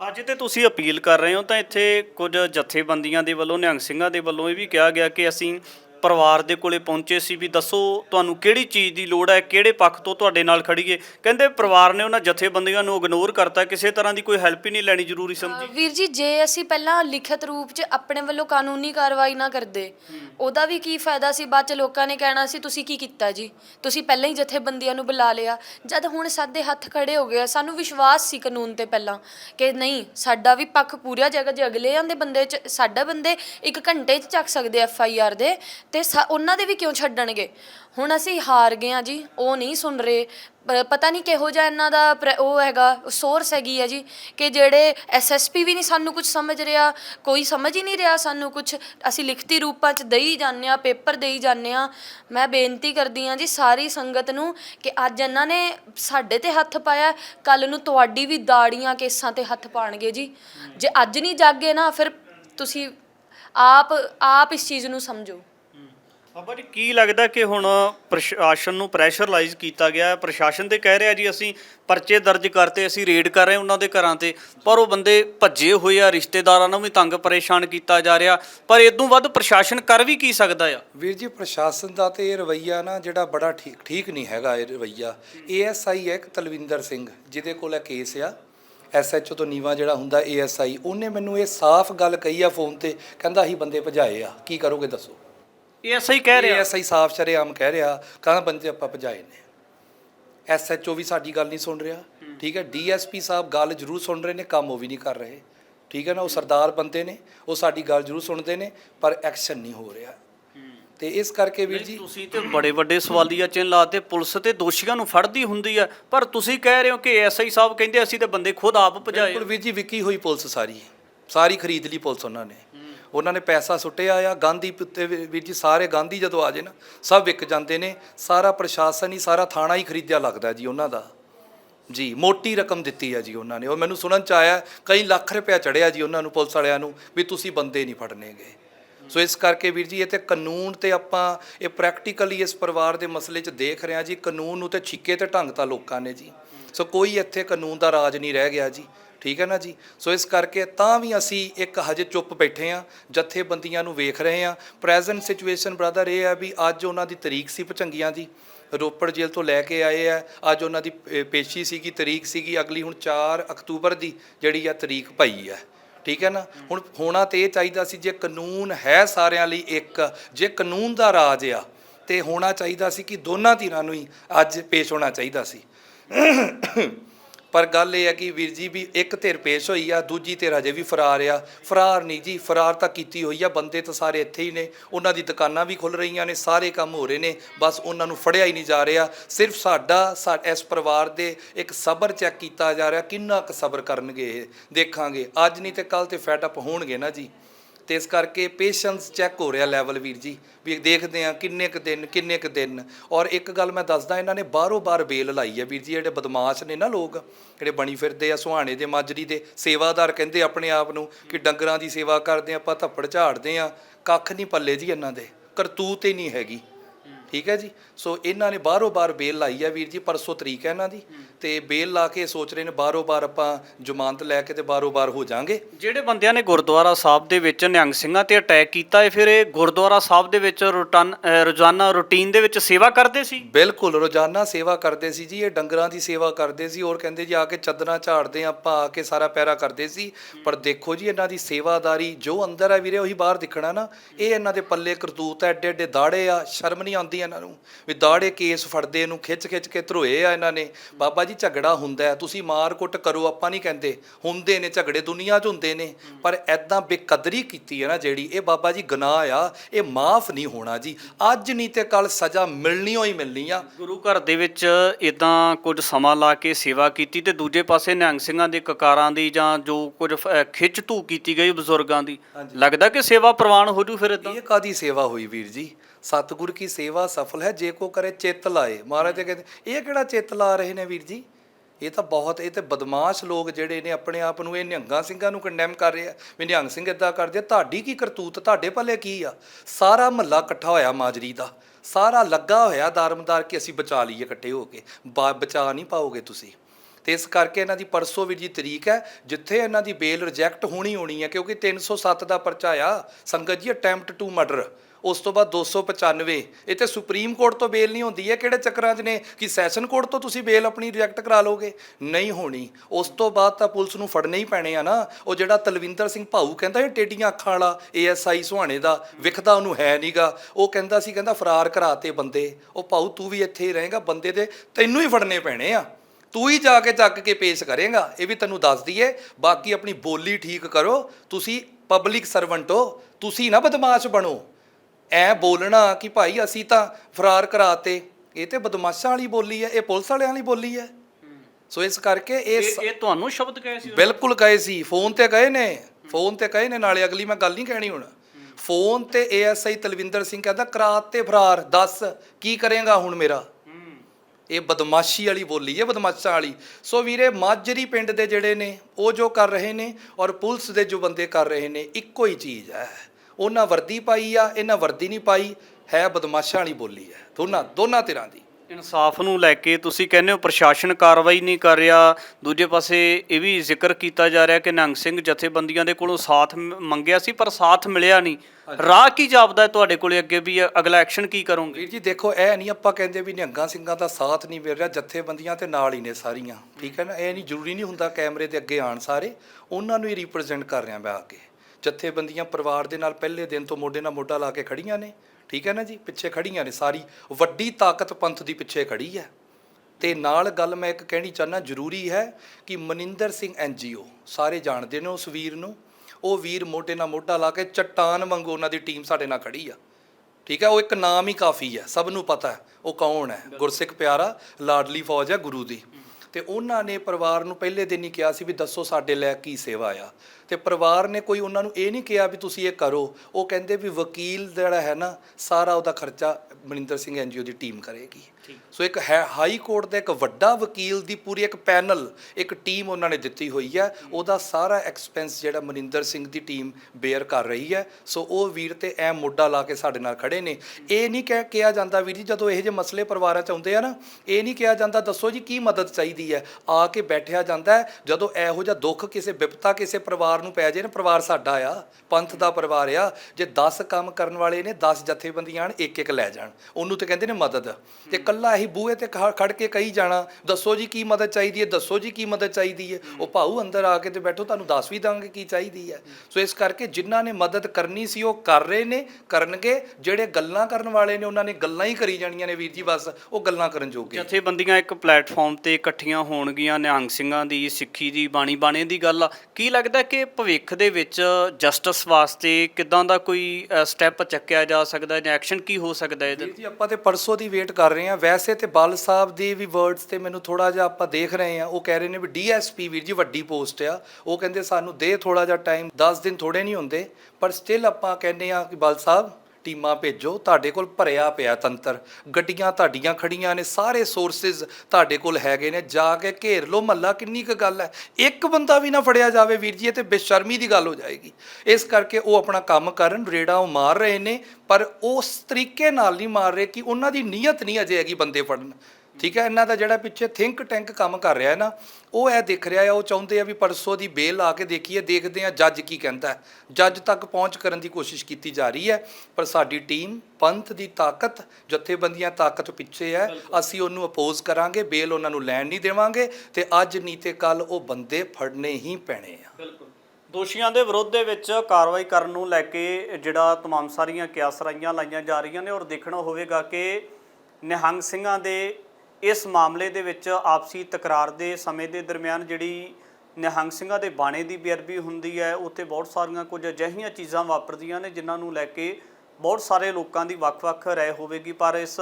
B: ਅੱਜ ਤੇ ਤੁਸੀਂ ਅਪੀਲ ਕਰ ਰਹੇ ਹੋ ਤਾਂ ਇੱਥੇ ਕੁਝ ਜਥੇਬੰਦੀਆਂ ਦੇ ਵੱਲੋਂ, ਨਿਹੰਗ ਸਿੰਘਾਂ ਦੇ ਵੱਲੋਂ ਇਹ ਵੀ ਕਿਹਾ ਗਿਆ ਕਿ ਅਸੀਂ ਪਰਿਵਾਰ ਦੇ ਕੋਲੇ ਪਹੁੰਚੇ ਸੀ ਵੀ ਦੱਸੋ ਤੁਹਾਨੂੰ ਕਿਹੜੀ ਚੀਜ਼ ਦੀ ਲੋੜ ਹੈ ਕਿਹੜੇ ਪੱਖ ਤੋਂ ਤੁਹਾਡੇ ਨਾਲ ਖੜੀਏ ਕਹਿੰਦੇ ਪਰਿਵਾਰ ਨੇ ਉਹਨਾਂ ਜਥੇਬੰਦੀਆਂ ਨੂੰ ਇਗਨੋਰ ਕਰਤਾ ਕਿਸੇ ਤਰ੍ਹਾਂ ਦੀ ਕੋਈ ਹੈਲਪ ਹੀ ਨਹੀਂ ਲੈਣੀ ਜ਼ਰੂਰੀ ਸਮਝੀ।
A: ਵੀਰ ਜੀ ਜੇ ਅਸੀਂ ਪਹਿਲਾਂ ਲਿਖਤ ਰੂਪ 'ਚ ਆਪਣੇ ਵੱਲੋਂ ਕਾਨੂੰਨੀ ਕਾਰਵਾਈ ਨਾ ਕਰਦੇ ਉਹਦਾ ਵੀ ਕੀ ਫਾਇਦਾ ਸੀ? ਬਾਅਦ 'ਚ ਲੋਕਾਂ ਨੇ ਕਹਿਣਾ ਸੀ ਤੁਸੀਂ ਕੀ ਕੀਤਾ ਜੀ? ਤੁਸੀਂ ਪਹਿਲਾਂ ਹੀ ਜਥੇਬੰਦੀਆਂ ਨੂੰ ਬੁਲਾ ਲਿਆ। ਜਦ ਹੁਣ ਸਾਡੇ ਹੱਥ ਖੜੇ ਹੋ ਗਏ ਸਾਨੂੰ ਵਿਸ਼ਵਾਸ ਸੀ ਕਾਨੂੰਨ ਤੇ ਪਹਿਲਾਂ ਕਿ ਨਹੀਂ ਸਾਡਾ ਵੀ ਪੱਖ ਪੂਰਾ ਜਗ੍ਹਾ ਜੇ ਅਗਲੇ ਆਂਦੇ ਬੰਦੇ 'ਚ ਸਾਡਾ ਬੰਦੇ ਇੱਕ ਘੰਟੇ 'ਚ ਚੱਕ ਸਕਦੇ ਐਫ ਆਈ ਆਰ ਦੇ। ਤੇ ਸਾ- ਉਹਨਾਂ ਦੇ ਵੀ ਕਿਉਂ ਛੱਡਣਗੇ? ਹੁਣ ਅਸੀਂ ਹਾਰ ਗਏ ਆ ਜੀ, ਉਹ ਨਹੀਂ ਸੁਣ ਰਹੇ। ਪ- ਪਤਾ ਨਹੀਂ ਕਿਹੋ ਜਿਹਾ ਇਹਨਾਂ ਦਾ ਪ੍ਰ- ਉਹ ਹੈਗਾ ਸੋਰਸ ਹੈਗੀ ਹੈ ਜੀ, ਕਿ ਜਿਹੜੇ ਐਸਐਸਪੀ ਵੀ ਨਹੀਂ ਸਾਨੂੰ ਕੁਝ ਸਮਝ ਰਿਹਾ, ਕੋਈ ਸਮਝ ਹੀ ਨਹੀਂ ਰਿਹਾ ਸਾਨੂੰ ਕੁਝ ਅਸੀਂ ਲਿਖਤੀ ਰੂਪਾਂ ਚ ਦੇਈ ਜਾਂਦੇ ਆ ਪੇਪਰ ਦੇਈ ਜਾਂਦੇ ਆ ਮੈਂ ਬੇਨਤੀ ਕਰਦੀ ਆ ਜੀ ਸਾਰੀ ਸੰਗਤ ਨੂੰ ਕਿ ਅੱਜ ਇਹਨਾਂ ਨੇ ਸਾਡੇ ਤੇ ਹੱਥ ਪਾਇਆ ਕੱਲ ਨੂੰ ਤੁਹਾਡੀ ਵੀ ਦਾੜੀਆਂ ਕੇਸਾਂ ਤੇ ਹੱਥ ਪਾਣਗੇ ਜੀ। ਜੇ ਅੱਜ ਨਹੀਂ ਜਾਗੇ ਨਾ, ਫਿਰ ਤੁਸੀਂ ਆਪ ਆਪ ਇਸ ਚੀਜ਼ ਨੂੰ ਸਮਝੋ।
B: ਬਾਬਾ ਜੀ, ਕੀ ਲੱਗਦਾ ਕਿ ਹੁਣ ਪ੍ਰਸ਼ਾਸਨ ਨੂੰ ਪ੍ਰੈਸ਼ਰਲਾਈਜ਼ ਕੀਤਾ ਗਿਆ? ਹੈ? ਪ੍ਰਸ਼ਾਸਨ ਤੇ ਕਹਿ ਰਿਹਾ ਜੀ, ਅਸੀਂ ਪਰਚੇ ਦਰਜ ਕਰਤੇ, ਅਸੀਂ ਰੇਡ ਕਰ ਰਹੇ ਉਹਨਾਂ ਦੇ ਘਰਾਂ ਤੇ, ਪਰ ਉਹ ਬੰਦੇ ਭੱਜੇ ਹੋਏ ਆ, ਰਿਸ਼ਤੇਦਾਰਾਂ ਨੂੰ ਵੀ ਤੰਗ ਪਰੇਸ਼ਾਨ ਕੀਤਾ ਜਾ ਰਿਹਾ। ਪਰ ਇਦੋਂ ਵੱਧ ਪ੍ਰਸ਼ਾਸਨ ਕਰ ਵੀ ਕੀ ਸਕਦਾ ਆ?
C: ਵੀਰ ਜੀ, ਪ੍ਰਸ਼ਾਸਨ ਦਾ ਤੇ ਇਹ ਰਵਈਆ ਨਾ, ਜਿਹੜਾ ਬੜਾ ਠੀਕ ਠੀਕ ਨਹੀਂ ਹੈਗਾ ਇਹ ਰਵਈਆ। ਏਐਸਆਈ ਹੈ ਇੱਕ ਤਲਵਿੰਦਰ ਸਿੰਘ, ਜਿਹਦੇ ਕੋਲ ਇਹ ਕੇਸ ਆ। ਐਸਐਚਓ ਤੋਂ ਨੀਵਾ ਜਿਹੜਾ ਹੁੰਦਾ ਏਐਸਆਈ, ਉਹਨੇ ਮੈਨੂੰ ਇਹ ਸਾਫ਼ ਗੱਲ ਕਹੀ ਆ ਫੋਨ ਤੇ, ਕਹਿੰਦਾ ਅਸੀਂ ਬੰਦੇ ਭਜਾਏ ਆ। ਕੀ ਕਰੋਗੇ ਦੱਸੋ?
B: ਇਹ ਐਸਾ ਹੀ ਕਹਿ ਰਿਹਾ।
C: ਏਐਸਆਈ ਸਾਫ਼ ਸ਼ਰੇਆਮ ਕਹਿ ਰਿਹਾ ਕਹਿੰਦਾ ਬੰਦੇ ਆਪਾਂ ਭਜਾਏ ਨੇ? ਐਸਐਚਓ ਵੀ ਸਾਡੀ ਗੱਲ ਨਹੀਂ ਸੁਣ ਰਿਹਾ ਠੀਕ ਹੈ? ਡੀਐਸਪੀ ਸਾਹਿਬ ਗੱਲ ਜ਼ਰੂਰ ਸੁਣ ਰਹੇ ਨੇ ਕੰਮ ਉਹ ਵੀ ਨਹੀਂ ਕਰ ਰਹੇ। ਠੀਕ ਹੈ ਨਾ? ਉਹ ਸਰਦਾਰ ਬੰਦੇ ਨੇ ਉਹ ਸਾਡੀ ਗੱਲ ਜ਼ਰੂਰ ਸੁਣਦੇ ਨੇ ਪਰ ਐਕਸ਼ਨ ਨਹੀਂ ਹੋ ਰਿਹਾ। ਤੇ ਇਸ ਕਰਕੇ ਵੀਰ ਜੀ
B: ਤੁਸੀਂ ਤੇ ਬੜੇ ਵੱਡੇ ਸਵਾਲੀਆ ਚਿੰਨ੍ਹ ਲਾਤੇ ਪੁਲਿਸ ਤੇ ਦੋਸ਼ੀਆਂ ਨੂੰ ਫੜਦੀ ਹੁੰਦੀ ਆ ਪਰ ਤੁਸੀਂ ਕਹਿ ਰਹੇ ਹੋ ਕਿ ਐਸਆਈ ਸਾਹਿਬ ਕਹਿੰਦੇ ਅਸੀਂ ਤੇ ਬੰਦੇ ਖੁਦ ਆਪ ਭਜਾਏ।
C: ਬਿਲਕੁਲ ਵੀਰ ਜੀ ਵਿਕੀ ਹੋਈ ਪੁਲਿਸ ਸਾਰੀ ਸਾਰੀ ਖਰੀਦ ਲਈ ਪੁਲਿਸ ਉਹਨਾਂ ਨੇ। ਉਹਨਾਂ ਨੇ ਪੈਸਾ ਸੁੱਟਿਆ ਆ, ਗਾਂਧੀ ਉੱਤੇ ਵੀਰ ਜੀ ਸਾਰੇ ਗਾਂਧੀ ਜਦੋਂ ਆ ਜੇ ਨਾ, ਸਭ ਵਿਕ ਜਾਂਦੇ ਨੇ, ਸਾਰਾ ਪ੍ਰਸ਼ਾਸਨ ਹੀ, ਸਾਰਾ ਥਾਣਾ ਹੀ ਖਰੀਦਿਆ ਲੱਗਦਾ ਜੀ ਉਹਨਾਂ ਦਾ। ਜੀ, ਮੋਟੀ ਰਕਮ ਦਿੱਤੀ ਹੈ ਜੀ ਉਹਨਾਂ ਨੇ। ਉਹ ਮੈਨੂੰ ਸੁਣਨ ਚ ਆਇਆ, ਕਈ ਲੱਖ ਰੁਪਇਆ ਚੜਿਆ ਜੀ ਉਹਨਾਂ ਨੂੰ, ਪੁਲਿਸ ਵਾਲਿਆਂ ਨੂੰ, ਵੀ ਤੁਸੀਂ ਬੰਦੇ ਨਹੀਂ ਫੜਨੇਗੇ। ਸੋ ਇਸ ਕਰਕੇ ਵੀਰ ਜੀ, ਇਹ ਤੇ ਕਾਨੂੰਨ ਤੇ ਆਪਾਂ, ਇਹ ਪ੍ਰੈਕਟੀਕਲੀ ਇਸ ਪਰਿਵਾਰ ਦੇ ਮਸਲੇ 'ਚ ਦੇਖ ਰਹੇ ਹਾਂ ਜੀ, ਕਾਨੂੰਨ ਨੂੰ ਤੇ ਛਿੱਕੇ ਤੇ ਢੰਗਤਾ ਲੋਕਾਂ ਨੇ ਜੀ। ਸੋ ਕੋਈ ਇੱਥੇ ਕਾਨੂੰਨ ਦਾ ਰਾਜ ਨਹੀਂ ਰਹਿ ਗਿਆ ਜੀ। ਠੀਕ ਹੈ ਨਾ ਜੀ? ਸੋ ਇਸ ਕਰਕੇ ਤਾਂ ਵੀ ਅਸੀਂ ਇੱਕ ਹਜੇ ਚੁੱਪ ਬੈਠੇ ਆ ਜਥੇਬੰਦੀਆਂ ਨੂੰ ਵੇਖ ਰਹੇ ਆ ਪ੍ਰੈਜ਼ੈਂਟ ਸਿਚੁਏਸ਼ਨ ਬ੍ਰਦਰ ਇਹ ਹੈ ਵੀ ਅੱਜ ਉਹਨਾਂ ਦੀ ਤਰੀਕ ਸੀ ਭਚੰਗੀਆਂ ਦੀ। ਰੋਪੜ ਜੇਲ੍ਹ ਤੋਂ ਲੈ ਕੇ ਆਏ ਆ। ਅੱਜ ਉਹਨਾਂ ਦੀ ਅ, ਪੇਸ਼ੀ ਸੀਗੀ ਤਰੀਕ ਸੀਗੀ। ਅਗਲੀ ਹੁਣ 4 ਅਕਤੂਬਰ ਦੀ ਜਿਹੜੀ ਆ ਤਰੀਕ ਪਈ ਹੈ ਠੀਕ ਹੈ ਨਾ? ਹੁਣ ਹੋਣਾ ਤੇ ਇਹ ਚਾਹੀਦਾ ਸੀ ਜੇ ਕਾਨੂੰਨ ਹੈ ਸਾਰਿਆਂ ਲਈ ਇੱਕ ਜੇ ਕਾਨੂੰਨ ਦਾ ਰਾਜ ਆ ਤੇ ਹੋਣਾ ਚਾਹੀਦਾ ਸੀ ਕਿ ਦੋਨਾਂ ਧਿਰਾਂ ਨੂੰ ਹੀ ਅੱਜ ਪੇਸ਼ ਹੋਣਾ ਚਾਹੀਦਾ ਸੀ। ਪਰ ਗੱਲ ਇਹ ਹੈ ਕਿ ਵੀਰ ਜੀ ਵੀ ਇੱਕ ਧਿਰ ਪੇਸ਼ ਹੋਈ ਆ, ਦੂਜੀ ਧਿਰ ਅਜੇ ਵੀ ਫਰਾਰ ਆ। ਫਰਾਰ ਨਹੀਂ ਜੀ, ਫਰਾਰ ਤਾਂ ਕੀਤੀ ਹੋਈ ਆ, ਬੰਦੇ ਤਾਂ ਸਾਰੇ ਇੱਥੇ ਹੀ ਨੇ। ਉਹਨਾਂ ਦੀ ਦੁਕਾਨਾਂ ਵੀ ਖੁੱਲ ਰਹੀਆਂ ਨੇ, ਸਾਰੇ ਕੰਮ ਹੋ ਰਹੇ ਨੇ, ਬਸ ਉਹਨਾਂ ਨੂੰ ਫੜਿਆ ਹੀ ਨਹੀਂ ਜਾ ਰਿਹਾ। ਸਿਰਫ ਸਾਡਾ, ਸਾ- ਇਸ ਪਰਿਵਾਰ ਦੇ ਇੱਕ ਸਬਰ ਚੈੱਕ ਕੀਤਾ ਜਾ ਰਿਹਾ, ਕਿੰਨਾ ਕੁ ਸਬਰ ਕਰਨਗੇ ਇਹ, ਦੇਖਾਂਗੇ। ਅੱਜ ਨਹੀਂ ਤੇ ਕੱਲ ਤੇ ਫੈਟ ਅਪ ਹੋਣਗੇ ਨਾ ਜੀ। ਤੇ ਇਸ ਕਰਕੇ ਪੇਸ਼ੈਂਸ ਚੈੱਕ ਹੋ ਰਿਹਾ ਲੈਵਲ ਵੀਰ ਜੀ, ਵੀ ਦੇਖਦੇ ਆ ਕਿੰਨੇ ਕੁ ਦਿਨ, ਕਿੰਨੇ ਕੁ ਦਿਨ। ਔਰ ਇੱਕ ਗੱਲ ਮੈਂ ਦੱਸਦਾ, ਇਹਨਾਂ ਨੇ ਬਾਹਰੋਂ ਬਾਹਰ ਬੇਲ ਲਾਈ ਹੈ ਵੀਰ ਜੀ, ਜਿਹੜੇ ਬਦਮਾਸ਼ ਨੇ ਨਾ ਲੋਕ, ਜਿਹੜੇ ਬਣੀ ਫਿਰਦੇ ਆ, ਸੁਹਾਣੇ ਦੇ, ਮਾਜਰੀ ਦੇ, ਸੇਵਾਦਾਰ ਕਹਿੰਦੇ ਆਪਣੇ ਆਪ ਨੂੰ ਕਿ ਡੰਗਰਾਂ ਦੀ ਸੇਵਾ ਕਰਦੇ ਆ, ਆਪਾਂ ਧੱਪੜ ਝਾੜਦੇ ਆ, ਕੱਖ ਨਹੀਂ ਪੱਲੇ ਜੀ ਇਹਨਾਂ ਦੇ, ਕਰਤੂਤ ਹੀ ਨਹੀਂ ਹੈਗੀ। ਠੀਕ ਹੈ ਜੀ? ਸੋ ਇਹਨਾਂ ਨੇ ਬਾਹਰੋਂ ਬਾਹਰ ਬੇਲ ਲਾਈ ਹੈ ਵੀਰ ਜੀ ਪਰਸੋਂ ਤਰੀਕ ਹੈ ਇਹਨਾਂ ਦੀ। ਤੇ ਬੇਲ ਲਾ ਕੇ ਸੋਚ ਰਹੇ ਨੇ ਬਾਹਰੋਂ ਬਾਹਰ ਆਪਾਂ ਜ਼ਮਾਨਤ ਲੈ ਕੇ ਤੇ ਬਾਹਰੋਂ ਬਾਹਰ ਹੋ ਜਾਾਂਗੇ।
B: ਜਿਹੜੇ ਬੰਦਿਆਂ ਨੇ ਗੁਰਦੁਆਰਾ ਸਾਹਿਬ ਦੇ ਵਿੱਚ ਨਿਹੰਗ ਸਿੰਘਾਂ ਤੇ ਅਟੈਕ ਕੀਤਾ ਹੈ ਫਿਰ ਇਹ ਗੁਰਦੁਆਰਾ ਸਾਹਿਬ ਦੇ ਵਿੱਚ ਰੋਟਨ ਰੋਜ਼ਾਨਾ ਰੁਟੀਨ ਦੇ ਵਿੱਚ ਸੇਵਾ ਕਰਦੇ ਸੀ?
C: ਬਿਲਕੁਲ ਰੋਜ਼ਾਨਾ ਸੇਵਾ ਕਰਦੇ ਸੀ ਜੀ ਇਹ ਡੰਗਰਾਂ ਦੀ ਸੇਵਾ ਕਰਦੇ ਸੀ। ਔਰ ਕਹਿੰਦੇ ਜੀ ਆ ਕੇ ਚੱਦਰਾਂ ਝਾੜਦੇ ਆ, ਆਪਾਂ ਆ ਕੇ ਸਾਰਾ ਪੈਰਾ ਕਰਦੇ ਸੀ। ਪਰ ਦੇਖੋ ਜੀ ਇਹਨਾਂ ਦੀ ਸੇਵਾਦਾਰੀ ਜੋ ਅੰਦਰ ਹੈ ਵੀਰੇ ਉਹੀ ਬਾਹਰ ਦਿਖਣਾ ਨਾ। ਇਹ ਇਹਨਾਂ ਦੇ ਪੱਲੇ ਕਰਤੂਤ ਐ ਏਡੇ ਏਡੇ ਦਾੜੇ ਆ ਸ਼ਰਮ ਨਹੀਂ ਆਉਂਦੀ ਇਹਨਾਂ ਨੂੰ। ਵੀ ਦਾੜੇ ਕੇਸ ਫੜਦੇ ਇਹਨੂੰ ਖਿੱਚ ਖਿੱਚ ਕੇ ਧਰੋਏ ਆ ਇਹਨਾਂ ਨੇ। ਬਾਬਾ ਜੀ ਝਗੜਾ ਹੁੰਦਾ ਤੁਸੀਂ ਮਾਰ ਕੁੱਟ ਕਰੋ ਆਪਾਂ ਨਹੀਂ ਕਹਿੰਦੇ। ਹੁੰਦੇ ਨੇ ਝਗੜੇ ਦੁਨੀਆ 'ਚ ਹੁੰਦੇ ਨੇ। ਪਰ ਐਦਾਂ ਬੇਕਦਰੀ ਕੀਤੀ ਹੈ ਨਾ ਜਿਹੜੀ ਇਹ ਬਾਬਾ ਜੀ ਗੁਨਾਹ ਆ। ਇਹ ਮਾਫ ਨਹੀਂ ਹੋਣਾ ਜੀ। ਅੱਜ ਨਹੀਂ ਤੇ ਕੱਲ ਸਜ਼ਾ ਮਿਲਣੀ ਹੋਈ ਮਿਲਣੀ ਆ।
B: ਗੁਰੂ ਘਰ ਦੇ ਵਿੱਚ ਇਦਾਂ ਕੁਝ ਸਮਾਂ ਲਾ ਕੇ ਸੇਵਾ ਕੀਤੀ ਤੇ ਦੂਜੇ ਪਾਸੇ ਨਿਹੰਗ ਸਿੰਘਾਂ ਦੇ ਕਕਾਰਾਂ ਦੀ ਜਾਂ ਜੋ ਕੁਝ ਖਿੱਚ ਧੂ ਕੀਤੀ ਗਈ ਬਜ਼ੁਰਗਾਂ ਦੀ। ਲੱਗਦਾ ਕਿ ਸੇਵਾ ਪ੍ਰਵਾਨ ਹੋ ਜੂ ਫਿਰ ਇਦਾਂ
C: ਇਹ ਕਾਦੀ ਸੇਵਾ ਹੋਈ ਵੀਰ ਜੀ? ਸਤਿਗੁਰ ਕੀ ਸੇਵਾ ਸਫਲ ਹੈ, ਜੇ ਕੋ ਕਰੇ ਚਿੱਤ ਲਾਏ। ਮਹਾਰਾਜ ਜੀ ਕਹਿੰਦੇ, ਇਹ ਕਿਹੜਾ ਚਿੱਤ ਲਾ ਰਹੇ ਨੇ ਵੀਰ ਜੀ? ਇਹ ਤਾਂ ਬਹੁਤ, ਇਹ ਤੇ ਬਦਮਾਸ਼ ਲੋਕ ਜਿਹੜੇ ਨੇ ਆਪਣੇ ਆਪ ਨੂੰ, ਇਹ ਨਿਹੰਗਾਂ ਸਿੰਘਾਂ ਨੂੰ ਕੰਡੈਮ ਕਰ ਰਹੇ ਆ। ਵੀ ਨਿਹੰਗ ਸਿੰਘ ਇਦਾਂ ਕਰਦੇ ਤੁਹਾਡੀ ਕੀ ਕਰਤੂਤ, ਤੁਹਾਡੇ ਭਲੇ ਕੀ ਆ? ਸਾਰਾ ਮਹੱਲਾ ਇਕੱਠਾ ਹੋਇਆ ਮਾਜਰੀ ਦਾ। ਸਾਰਾ ਲੱਗਾ ਹੋਇਆ ਦਾਰਮਦਾਰ ਕਿ ਅਸੀਂ ਬਚਾ ਲਈਏ ਇਕੱਠੇ ਹੋ ਕੇ। ਬਾ- ਬਚਾ ਨਹੀਂ ਪਾਓਗੇ ਤੁਸੀਂ। ਤੇ ਇਸ ਕਰਕੇ ਇਹਨਾਂ ਦੀ ਪਰਸੋਂ ਵੀ ਜੀ ਤਰੀਕ ਹੈ, ਜਿੱਥੇ ਇਹਨਾਂ ਦੀ ਬੇਲ ਰਿਜੈਕਟ ਹੋਣੀ ਹੋਣੀ ਹੈ, ਕਿਉਂਕਿ 307 ਦਾ ਪਰਚਾ ਆ। ਸੰਗਤ ਜੀ ਅਟੈਂਪਟ ਟੂ ਮਰਡਰ ਉਸ ਤੋਂ ਬਾਅਦ 295 ਇਹ ਤੇ ਸੁਪਰੀਮ ਕੋਰਟ ਤੋਂ ਬੇਲ ਨਹੀਂ ਹੁੰਦੀ ਹੈ। ਕਿਹੜੇ ਚੱਕਰਾਂ 'ਚ ਨੇ? ਕਿ ਸੈਸ਼ਨ ਕੋਰਟ ਤੋਂ ਤੁਸੀਂ ਬੇਲ ਆਪਣੀ ਰਿਜੈਕਟ ਕਰਾ ਲੋਗੇ ਨਹੀਂ ਹੋਣੀ। ਉਸ ਤੋਂ ਬਾਅਦ ਤਾਂ ਪੁਲਿਸ ਨੂੰ ਫੜਨੇ ਹੀ ਪੈਣੇ ਆ ਨਾ। ਉਹ ਜਿਹੜਾ ਤਲਵਿੰਦਰ ਸਿੰਘ ਭਾਊ ਕਹਿੰਦਾ ਇਹ ਟੇਡੀਆਂ ਅੱਖਾਂ ਵਾਲਾ ਏਐਸਆਈ ਸੁਹਾਣੇ ਦਾ, ਵਿਖਦਾ ਉਹਨੂੰ ਹੈ ਨਹੀਂਗਾ ਉਹ ਕਹਿੰਦਾ ਸੀ, ਕਹਿੰਦਾ ਫਰਾਰ ਕਰਾਤੇ ਬੰਦੇ। ਉਹ ਭਾਊ, ਤੂੰ ਵੀ ਇੱਥੇ ਹੀ ਰਹੇਗਾ, ਬੰਦੇ ਦੇ ਤੈਨੂੰ ਹੀ ਫੜਨੇ ਪੈਣੇ ਆ। ਤੂੰ ਹੀ ਜਾ ਕੇ ਚੱਕ ਕੇ ਪੇਸ਼ ਕਰੇਗਾ। ਇਹ ਵੀ ਤੈਨੂੰ ਦੱਸ ਦਈਏ ਬਾਕੀ ਆਪਣੀ ਬੋਲੀ ਠੀਕ ਕਰੋ। ਤੁਸੀਂ ਪਬਲਿਕ ਸਰਵੈਂਟ ਹੋ। ਤੁਸੀਂ ਨਾ ਬਦਮਾਸ਼ ਬਣੋ। ਐ ਬੋਲਣਾ ਕਿ ਭਾਈ ਅਸੀਂ ਤਾਂ ਫਰਾਰ ਕਰਾਤੇ। ਇਹ ਤੇ ਬਦਮਾਸ਼ਾਂ ਵਾਲੀ ਬੋਲੀ ਹੈ ਇਹ ਪੁਲਿਸ ਵਾਲਿਆਂ ਵਾਲੀ ਬੋਲੀ ਹੈ ਸੋ ਇਸ ਕਰਕੇ ਇਹ
B: ਇਹ ਇਹ ਤੁਹਾਨੂੰ ਸ਼ਬਦ ਕਹੇ ਸੀ
C: ਬਿਲਕੁਲ ਕਹੇ ਸੀ। ਫੋਨ ਤੇ ਕਹੇ ਨੇ ਫੋਨ ਤੇ ਕਹੇ ਨੇ ਨਾਲੇ ਅਗਲੀ ਮੈਂ ਗੱਲ ਨਹੀਂ ਕਹਿਣੀ ਹੁਣ। ਫੋਨ ਤੇ ਏਐਸਆਈ ਤਲਵਿੰਦਰ ਸਿੰਘ ਕਹਿੰਦਾ ਕਰਾਤ ਤੇ ਫਰਾਰ ਦੱਸ ਕੀ ਕਰੇਗਾ ਹੁਣ ਮੇਰਾ? ਇਹ ਬਦਮਾਸ਼ੀ ਵਾਲੀ ਬੋਲੀ ਹੈ ਬਦਮਾਸ਼ਾਂ ਵਾਲੀ। ਸੋ ਵੀਰੇ ਮਾਜਰੀ ਪਿੰਡ ਦੇ ਜਿਹੜੇ ਨੇ ਉਹ ਜੋ ਕਰ ਰਹੇ ਨੇ ਔਰ ਪੁਲਿਸ ਦੇ ਜੋ ਬੰਦੇ ਕਰ ਰਹੇ ਨੇ ਇੱਕੋ ਹੀ ਚੀਜ਼ ਹੈ ਉਹਨਾਂ ਵਰਦੀ ਪਾਈ ਆ ਇਹਨਾਂ ਵਰਦੀ ਨਹੀਂ ਪਾਈ ਹੈ ਬਦਮਾਸ਼ਾਂ ਵਾਲੀ ਬੋਲੀ ਹੈ। ਦੋਨਾਂ ਦੋਨਾਂ ਧਿਰਾਂ ਦੀ।
B: ਇਨਸਾਫ ਨੂੰ ਲੈ ਕੇ ਤੁਸੀਂ ਕਹਿੰਦੇ ਹੋ ਪ੍ਰਸ਼ਾਸਨ ਕਾਰਵਾਈ ਨਹੀਂ ਕਰ ਰਿਹਾ। ਦੂਜੇ ਪਾਸੇ ਇਹ ਵੀ ਜ਼ਿਕਰ ਕੀਤਾ ਜਾ ਰਿਹਾ ਕਿ ਨਿਹੰਗ ਸਿੰਘ ਜਥੇਬੰਦੀਆਂ ਦੇ ਕੋਲੋਂ ਸਾਥ ਮੰਗਿਆ ਸੀ ਪਰ ਸਾਥ ਮਿਲਿਆ ਨਹੀਂ। ਰਾਹ ਕੀ ਜਾਪਦਾ ਤੁਹਾਡੇ ਕੋਲੇ ਅੱਗੇ ਵੀ ਅਗਲਾ ਐਕਸ਼ਨ ਕੀ ਕਰੋਗੇ?
C: ਵੀਰ ਜੀ ਦੇਖੋ ਇਹ ਨਹੀਂ ਆਪਾਂ ਕਹਿੰਦੇ ਵੀ ਨਿਹੰਗਾਂ ਸਿੰਘਾਂ ਦਾ ਸਾਥ ਨਹੀਂ ਮਿਲ ਰਿਹਾ ਜਥੇਬੰਦੀਆਂ ਤੇ ਨਾਲ ਹੀ ਨੇ ਸਾਰੀਆਂ। ਠੀਕ ਹੈ ਨਾ? ਇਹ ਨਹੀਂ ਜ਼ਰੂਰੀ ਨਹੀਂ ਹੁੰਦਾ ਕੈਮਰੇ ਦੇ ਅੱਗੇ ਆਣ ਸਾਰੇ। ਉਹਨਾਂ ਨੂੰ ਹੀ ਰਿਪਰੈਜ਼ੈਂਟ ਕਰ ਰਿਹਾ ਮੈਂ ਆ ਕੇ। ਜਥੇਬੰਦੀਆਂ ਪਰਿਵਾਰ ਦੇ ਨਾਲ ਪਹਿਲੇ ਦਿਨ ਤੋਂ ਮੋਢੇ ਨਾਲ ਮੋਢਾ ਲਾ ਕੇ ਖੜੀਆਂ ਨੇ। ਠੀਕ ਹੈ ਨਾ ਜੀ? ਪਿੱਛੇ ਖੜੀਆਂ ਨੇ। ਸਾਰੀ ਵੱਡੀ ਤਾਕਤ ਪੰਥ ਦੀ ਪਿੱਛੇ ਖੜੀ ਹੈ। ਤੇ ਨਾਲ ਗੱਲ ਮੈਂ ਇੱਕ ਕਹਿਣੀ ਚਾਹਨਾ ਜ਼ਰੂਰੀ ਹੈ ਕਿ ਮਨਿੰਦਰ ਸਿੰਘ ਐਨਜੀਓ ਸਾਰੇ ਜਾਣਦੇ ਨੇ ਉਸ ਵੀਰ ਨੂੰ। ਉਹ ਵੀਰ ਮੋਢੇ ਨਾਲ ਮੋਢਾ ਲਾ ਕੇ ਚਟਾਨ ਵਾਂਗੂ ਉਹਨਾਂ ਦੀ ਟੀਮ ਸਾਡੇ ਨਾਲ ਖੜੀ ਆ। ਠੀਕ ਹੈ? ਉਹ ਇੱਕ ਨਾਮ ਹੀ ਕਾਫੀ ਹੈ। ਸਭ ਨੂੰ ਪਤਾ ਹੈ ਉਹ ਕੌਣ ਹੈ। ਗੁਰਸਿੱਖ ਪਿਆਰਾ, ਲਾਡਲੀ ਫੌਜ ਹੈ ਗੁਰੂ ਦੀ। ਤੇ ਉਹਨਾਂ ਨੇ ਪਰਿਵਾਰ ਨੂੰ ਪਹਿਲੇ ਦਿਨ ਹੀ ਕਿਹਾ ਸੀ ਵੀ ਦੱਸੋ ਸਾਡੇ ਲੈ ਕੀ ਸੇਵਾ ਆ। ਤੇ ਪਰਿਵਾਰ ਨੇ ਕੋਈ ਉਹਨਾਂ ਨੂੰ ਇਹ ਨਹੀਂ ਕਿਹਾ ਵੀ ਤੁਸੀਂ ਇਹ ਕਰੋ। ਉਹ ਕਹਿੰਦੇ ਵੀ ਵਕੀਲ ਜਿਹੜਾ ਹੈ ਨਾ, ਸਾਰਾ ਉਹਦਾ ਖਰਚਾ ਮਨਿੰਦਰ ਸਿੰਘ ਐਨਜੀਓ ਦੀ ਟੀਮ ਕਰੇਗੀ। ਸੋ ਇੱਕ ਹੈ ਹਾਈ ਕੋਰਟ ਦਾ ਇੱਕ ਵੱਡਾ ਵਕੀਲ ਦੀ ਪੂਰੀ ਇੱਕ ਪੈਨਲ ਇੱਕ ਟੀਮ ਉਹਨਾਂ ਨੇ ਦਿੱਤੀ ਹੋਈ ਹੈ। ਉਹਦਾ ਸਾਰਾ ਐਕਸਪੈਂਸ ਜਿਹੜਾ ਮਨਿੰਦਰ ਸਿੰਘ ਦੀ ਟੀਮ ਬੇਅਰ ਕਰ ਰਹੀ ਹੈ। ਸੋ ਉਹ ਵੀਰ ਤੇ ਐ ਮੋਢਾ ਲਾ ਕੇ ਸਾਡੇ ਨਾਲ ਖੜੇ ਨੇ। ਇਹ ਨਹੀਂ ਕਹਿ ਕਿਹਾ ਜਾਂਦਾ ਵੀਰ ਜੀ ਜਦੋਂ ਇਹੋ ਜਿਹੇ ਮਸਲੇ ਪਰਿਵਾਰਾਂ 'ਚ ਆਉਂਦੇ ਆ ਨਾ ਇਹ ਨਹੀਂ ਕਿਹਾ ਜਾਂਦਾ ਦੱਸੋ ਜੀ ਕੀ ਮਦਦ ਚਾਹੀਦੀ ਹੈ? ਆ ਕੇ ਬੈਠਿਆ ਜਾਂਦਾ ਹੈ। ਜਦੋਂ ਇਹੋ ਜਿਹਾ ਦੁੱਖ ਕਿਸੇ ਵਿਪਤਾ ਕਿਸੇ ਪਰਿਵਾਰ ਨੂੰ ਪੈ ਜੇ ਨਾ ਪਰਿਵਾਰ ਸਾਡਾ ਆ ਪੰਥ ਦਾ ਪਰਿਵਾਰ ਆ ਜੇ 10 ਕੰਮ ਕਰਨ ਵਾਲੇ ਨੇ 10 ਜਥੇਬੰਦੀਆਂ ਆਣ ਇੱਕ ਇੱਕ ਲੈ ਜਾਣ। ਉਹਨੂੰ ਤੇ ਕਹਿੰਦੇ ਨੇ ਮਦਦ। ਤੇ ਕੱਲਾ ਹੀ ਬੂਹੇ ਤੇ ਖ- ਖੜ ਕੇ ਕਹੀ ਜਾਣਾ ਦੱਸੋ ਜੀ ਕੀ ਮਦਦ ਚਾਹੀਦੀ ਹੈ ਦੱਸੋ ਜੀ ਕੀ ਮਦਦ ਚਾਹੀਦੀ ਹੈ। ਉਹ ਭਾਊ ਅੰਦਰ ਆ ਕੇ ਤੇ ਬੈਠੋ ਤੁਹਾਨੂੰ ਦੱਸ ਵੀ ਦਾਂਗੇ ਕੀ ਚਾਹੀਦੀ ਹੈ। ਸੋ ਇਸ ਕਰਕੇ ਜਿਨ੍ਹਾਂ ਨੇ ਮਦਦ ਕਰਨੀ ਸੀ ਉਹ ਕਰ ਰਹੇ ਨੇ ਕਰਨਗੇ। ਜਿਹੜੇ ਗੱਲਾਂ ਕਰਨ ਵਾਲੇ ਨੇ ਉਹਨਾਂ ਨੇ ਗੱਲਾਂ ਹੀ ਕਰੀ ਜਾਣੀਆਂ ਨੇ ਵੀਰ ਜੀ ਬਸ ਉਹ ਗੱਲਾਂ ਕਰਨ ਜੋਗੇ।
B: ਜਥੇਬੰਦੀਆਂ ਇੱਕ ਪਲੇਟਫਾਰਮ ਤੇ ਇਕੱਠੀਆਂ ਹੋਣਗੀਆਂ ਨਿਹੰਗ ਸਿੰਘਾਂ ਦੀ ਸਿੱਖੀ ਦੀ ਬਾਣੀ ਬਾਣੇ ਦੀ ਗੱਲ ਆ। ਕੀ ਲੱਗਦਾ ਕਿ ਭਵਿੱਖ ਦੇ ਵਿੱਚ ਜਸਟਿਸ ਵਾਸਤੇ ਕਿਦਾਂ ਦਾ ਕੋਈ ਸਟੈਪ ਚੱਕਿਆ ਜਾ ਸਕਦਾ ਜਾਂ ਐਕਸ਼ਨ ਕੀ ਹੋ ਸਕਦਾ ਹੈ ਇਹਦੇ?
C: ਵੀਰ ਜੀ ਆਪਾਂ ਤੇ ਪਰਸੋਂ ਦੀ ਵੇਟ ਕਰ ਰਹੇ ਹਾਂ ਵੈਸੇ ਤੇ ਬਾਲ ਸਾਹਿਬ ਦੀ ਵੀ ਵਰਡਸ ਤੇ ਮੈਨੂੰ ਥੋੜਾ ਜਿਹਾ ਆਪਾਂ ਦੇਖ ਰਹੇ ਹਾਂ। ਉਹ ਕਹਿ ਰਹੇ ਨੇ ਵੀ ਡੀਐਸਪੀ ਵੀਰ ਜੀ ਵੱਡੀ ਪੋਸਟ ਆ। ਉਹ ਕਹਿੰਦੇ ਸਾਨੂੰ ਦੇ ਥੋੜਾ ਜਿਹਾ ਟਾਈਮ 10 ਦਿਨ ਥੋੜੇ ਨਹੀਂ ਹੁੰਦੇ, ਪਰ ਸਟਿਲ ਆਪਾਂ ਕਹਿੰਦੇ ਆ ਕਿ ਬਾਲ ਸਾਹਿਬ ਟੀਮਾਂ ਭੇਜੋ। ਤੁਹਾਡੇ ਕੋਲ ਭਰਿਆ ਪਿਆ ਤੰਤਰ। ਗੱਡੀਆਂ ਤੁਹਾਡੀਆਂ ਖੜੀਆਂ ਨੇ। ਸਾਰੇ ਸੋਰਸਸ ਤੁਹਾਡੇ ਕੋਲ ਹੈਗੇ ਨੇ। ਜਾ ਕੇ ਘੇਰ ਲਓ। ਮੱਲਾ ਕਿੰਨੀ ਕੁ ਗੱਲ ਹੈ। ਇੱਕ ਬੰਦਾ ਵੀ ਨਾ ਫੜਿਆ ਜਾਵੇ ਵੀਰ ਜੀ, ਇਹ ਤੇ ਬੇਸ਼ਰਮੀ ਦੀ ਗੱਲ ਹੋ ਜਾਏਗੀ। ਇਸ ਕਰਕੇ ਉਹ ਆਪਣਾ ਕੰਮ ਕਰਨ, ਰੇੜਾ ਉਹ ਮਾਰ ਰਹੇ ਨੇ, ਪਰ ਉਸ ਤਰੀਕੇ ਨਾਲ ਨਹੀਂ ਮਾਰ ਰਹੇ ਕਿ ਉਹਨਾਂ ਦੀ ਨੀਅਤ ਨਹੀਂ ਅਜੇ ਹੈਗੀ ਬੰਦੇ ਫੜਨ। ਠੀਕ ਹੈ ਇਹਨਾਂ ਦਾ ਜਿਹੜਾ ਪਿੱਛੇ ਥਿੰਕ ਟੈਂਕ ਕੰਮ ਕਰ ਰਿਹਾ ਹੈ ਨਾ ਉਹ ਇਹ ਦਿਖ ਰਿਹਾ ਹੈ ਉਹ ਚਾਹੁੰਦੇ ਆ ਵੀ ਪਰਸੋਂ ਦੀ ਬੇਲ ਆ ਕੇ ਦੇਖੀਏ ਦੇਖਦੇ ਆ ਜੱਜ ਕੀ ਕਹਿੰਦਾ ਹੈ ਜੱਜ ਤੱਕ ਪਹੁੰਚ ਕਰਨ ਦੀ ਕੋਸ਼ਿਸ਼ ਕੀਤੀ ਜਾ ਰਹੀ ਹੈ ਪਰ ਸਾਡੀ ਟੀਮ ਪੰਥ ਦੀ ਤਾਕਤ ਜਥੇਬੰਦੀਆਂ ਤਾਕਤ ਪਿੱਛੇ ਹੈ ਅਸੀਂ ਉਹਨੂੰ ਅਪੋਜ਼ ਕਰਾਂਗੇ ਬੇਲ ਉਹਨਾਂ ਨੂੰ ਲੈਣ ਨਹੀਂ ਦੇਵਾਂਗੇ ਤੇ ਅੱਜ ਨਹੀਂ ਤੇ ਕੱਲ ਉਹ ਬੰਦੇ ਫੜਨੇ ਹੀ ਪੈਣੇ ਆ
B: ਬਿਲਕੁਲ ਦੋਸ਼ੀਆਂ ਦੇ ਵਿਰੁੱਧ ਦੇ ਵਿੱਚ ਕਾਰਵਾਈ ਕਰਨ ਨੂੰ ਲੈ ਕੇ ਜਿਹੜਾ तमाम ਸਾਰੀਆਂ ਕਿਆਸਰਾਈਆਂ ਲਾਈਆਂ ਜਾ ਰਹੀਆਂ ਨੇ ਔਰ ਦੇਖਣਾ ਹੋਵੇਗਾ ਕਿ ਨਿਹੰਗ ਸਿੰਘਾਂ ਦੇ ਇਸ ਮਾਮਲੇ ਦੇ ਵਿੱਚ ਆਪਸੀ ਤਕਰਾਰ ਦੇ ਸਮੇਂ ਦੇ ਦਰਮਿਆਨ ਜਿਹੜੀ ਨਿਹੰਗ ਸਿੰਘਾਂ ਦੇ ਬਾਣੇ ਦੀ ਬੇਅਦਬੀ ਹੁੰਦੀ ਹੈ ਉੱਥੇ ਬਹੁਤ ਸਾਰੀਆਂ ਕੁਝ ਅਜਿਹੀਆਂ ਚੀਜ਼ਾਂ ਵਾਪਰਦੀਆਂ ਨੇ ਜਿਨ੍ਹਾਂ ਨੂੰ ਲੈ ਕੇ ਬਹੁਤ ਸਾਰੇ ਲੋਕਾਂ ਦੀ ਵੱਖ-ਵੱਖ ਰਾਏ ਹੋਵੇਗੀ ਪਰ ਇਸ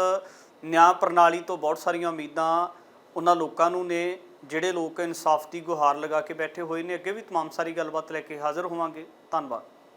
B: ਨਿਆਂ ਪ੍ਰਣਾਲੀ ਤੋਂ ਬਹੁਤ ਸਾਰੀਆਂ ਉਮੀਦਾਂ ਉਹਨਾਂ ਲੋਕਾਂ ਨੂੰ ਨੇ ਜਿਹੜੇ ਲੋਕ ਇਨਸਾਫ ਦੀ ਗੁਹਾਰ ਲਗਾ ਕੇ ਬੈਠੇ ਹੋਏ ਨੇ ਅੱਗੇ ਵੀ तमाम ਸਾਰੀ ਗੱਲਬਾਤ ਲੈ ਕੇ ਹਾਜ਼ਰ ਹੋਵਾਂਗੇ ਧੰਨਵਾਦ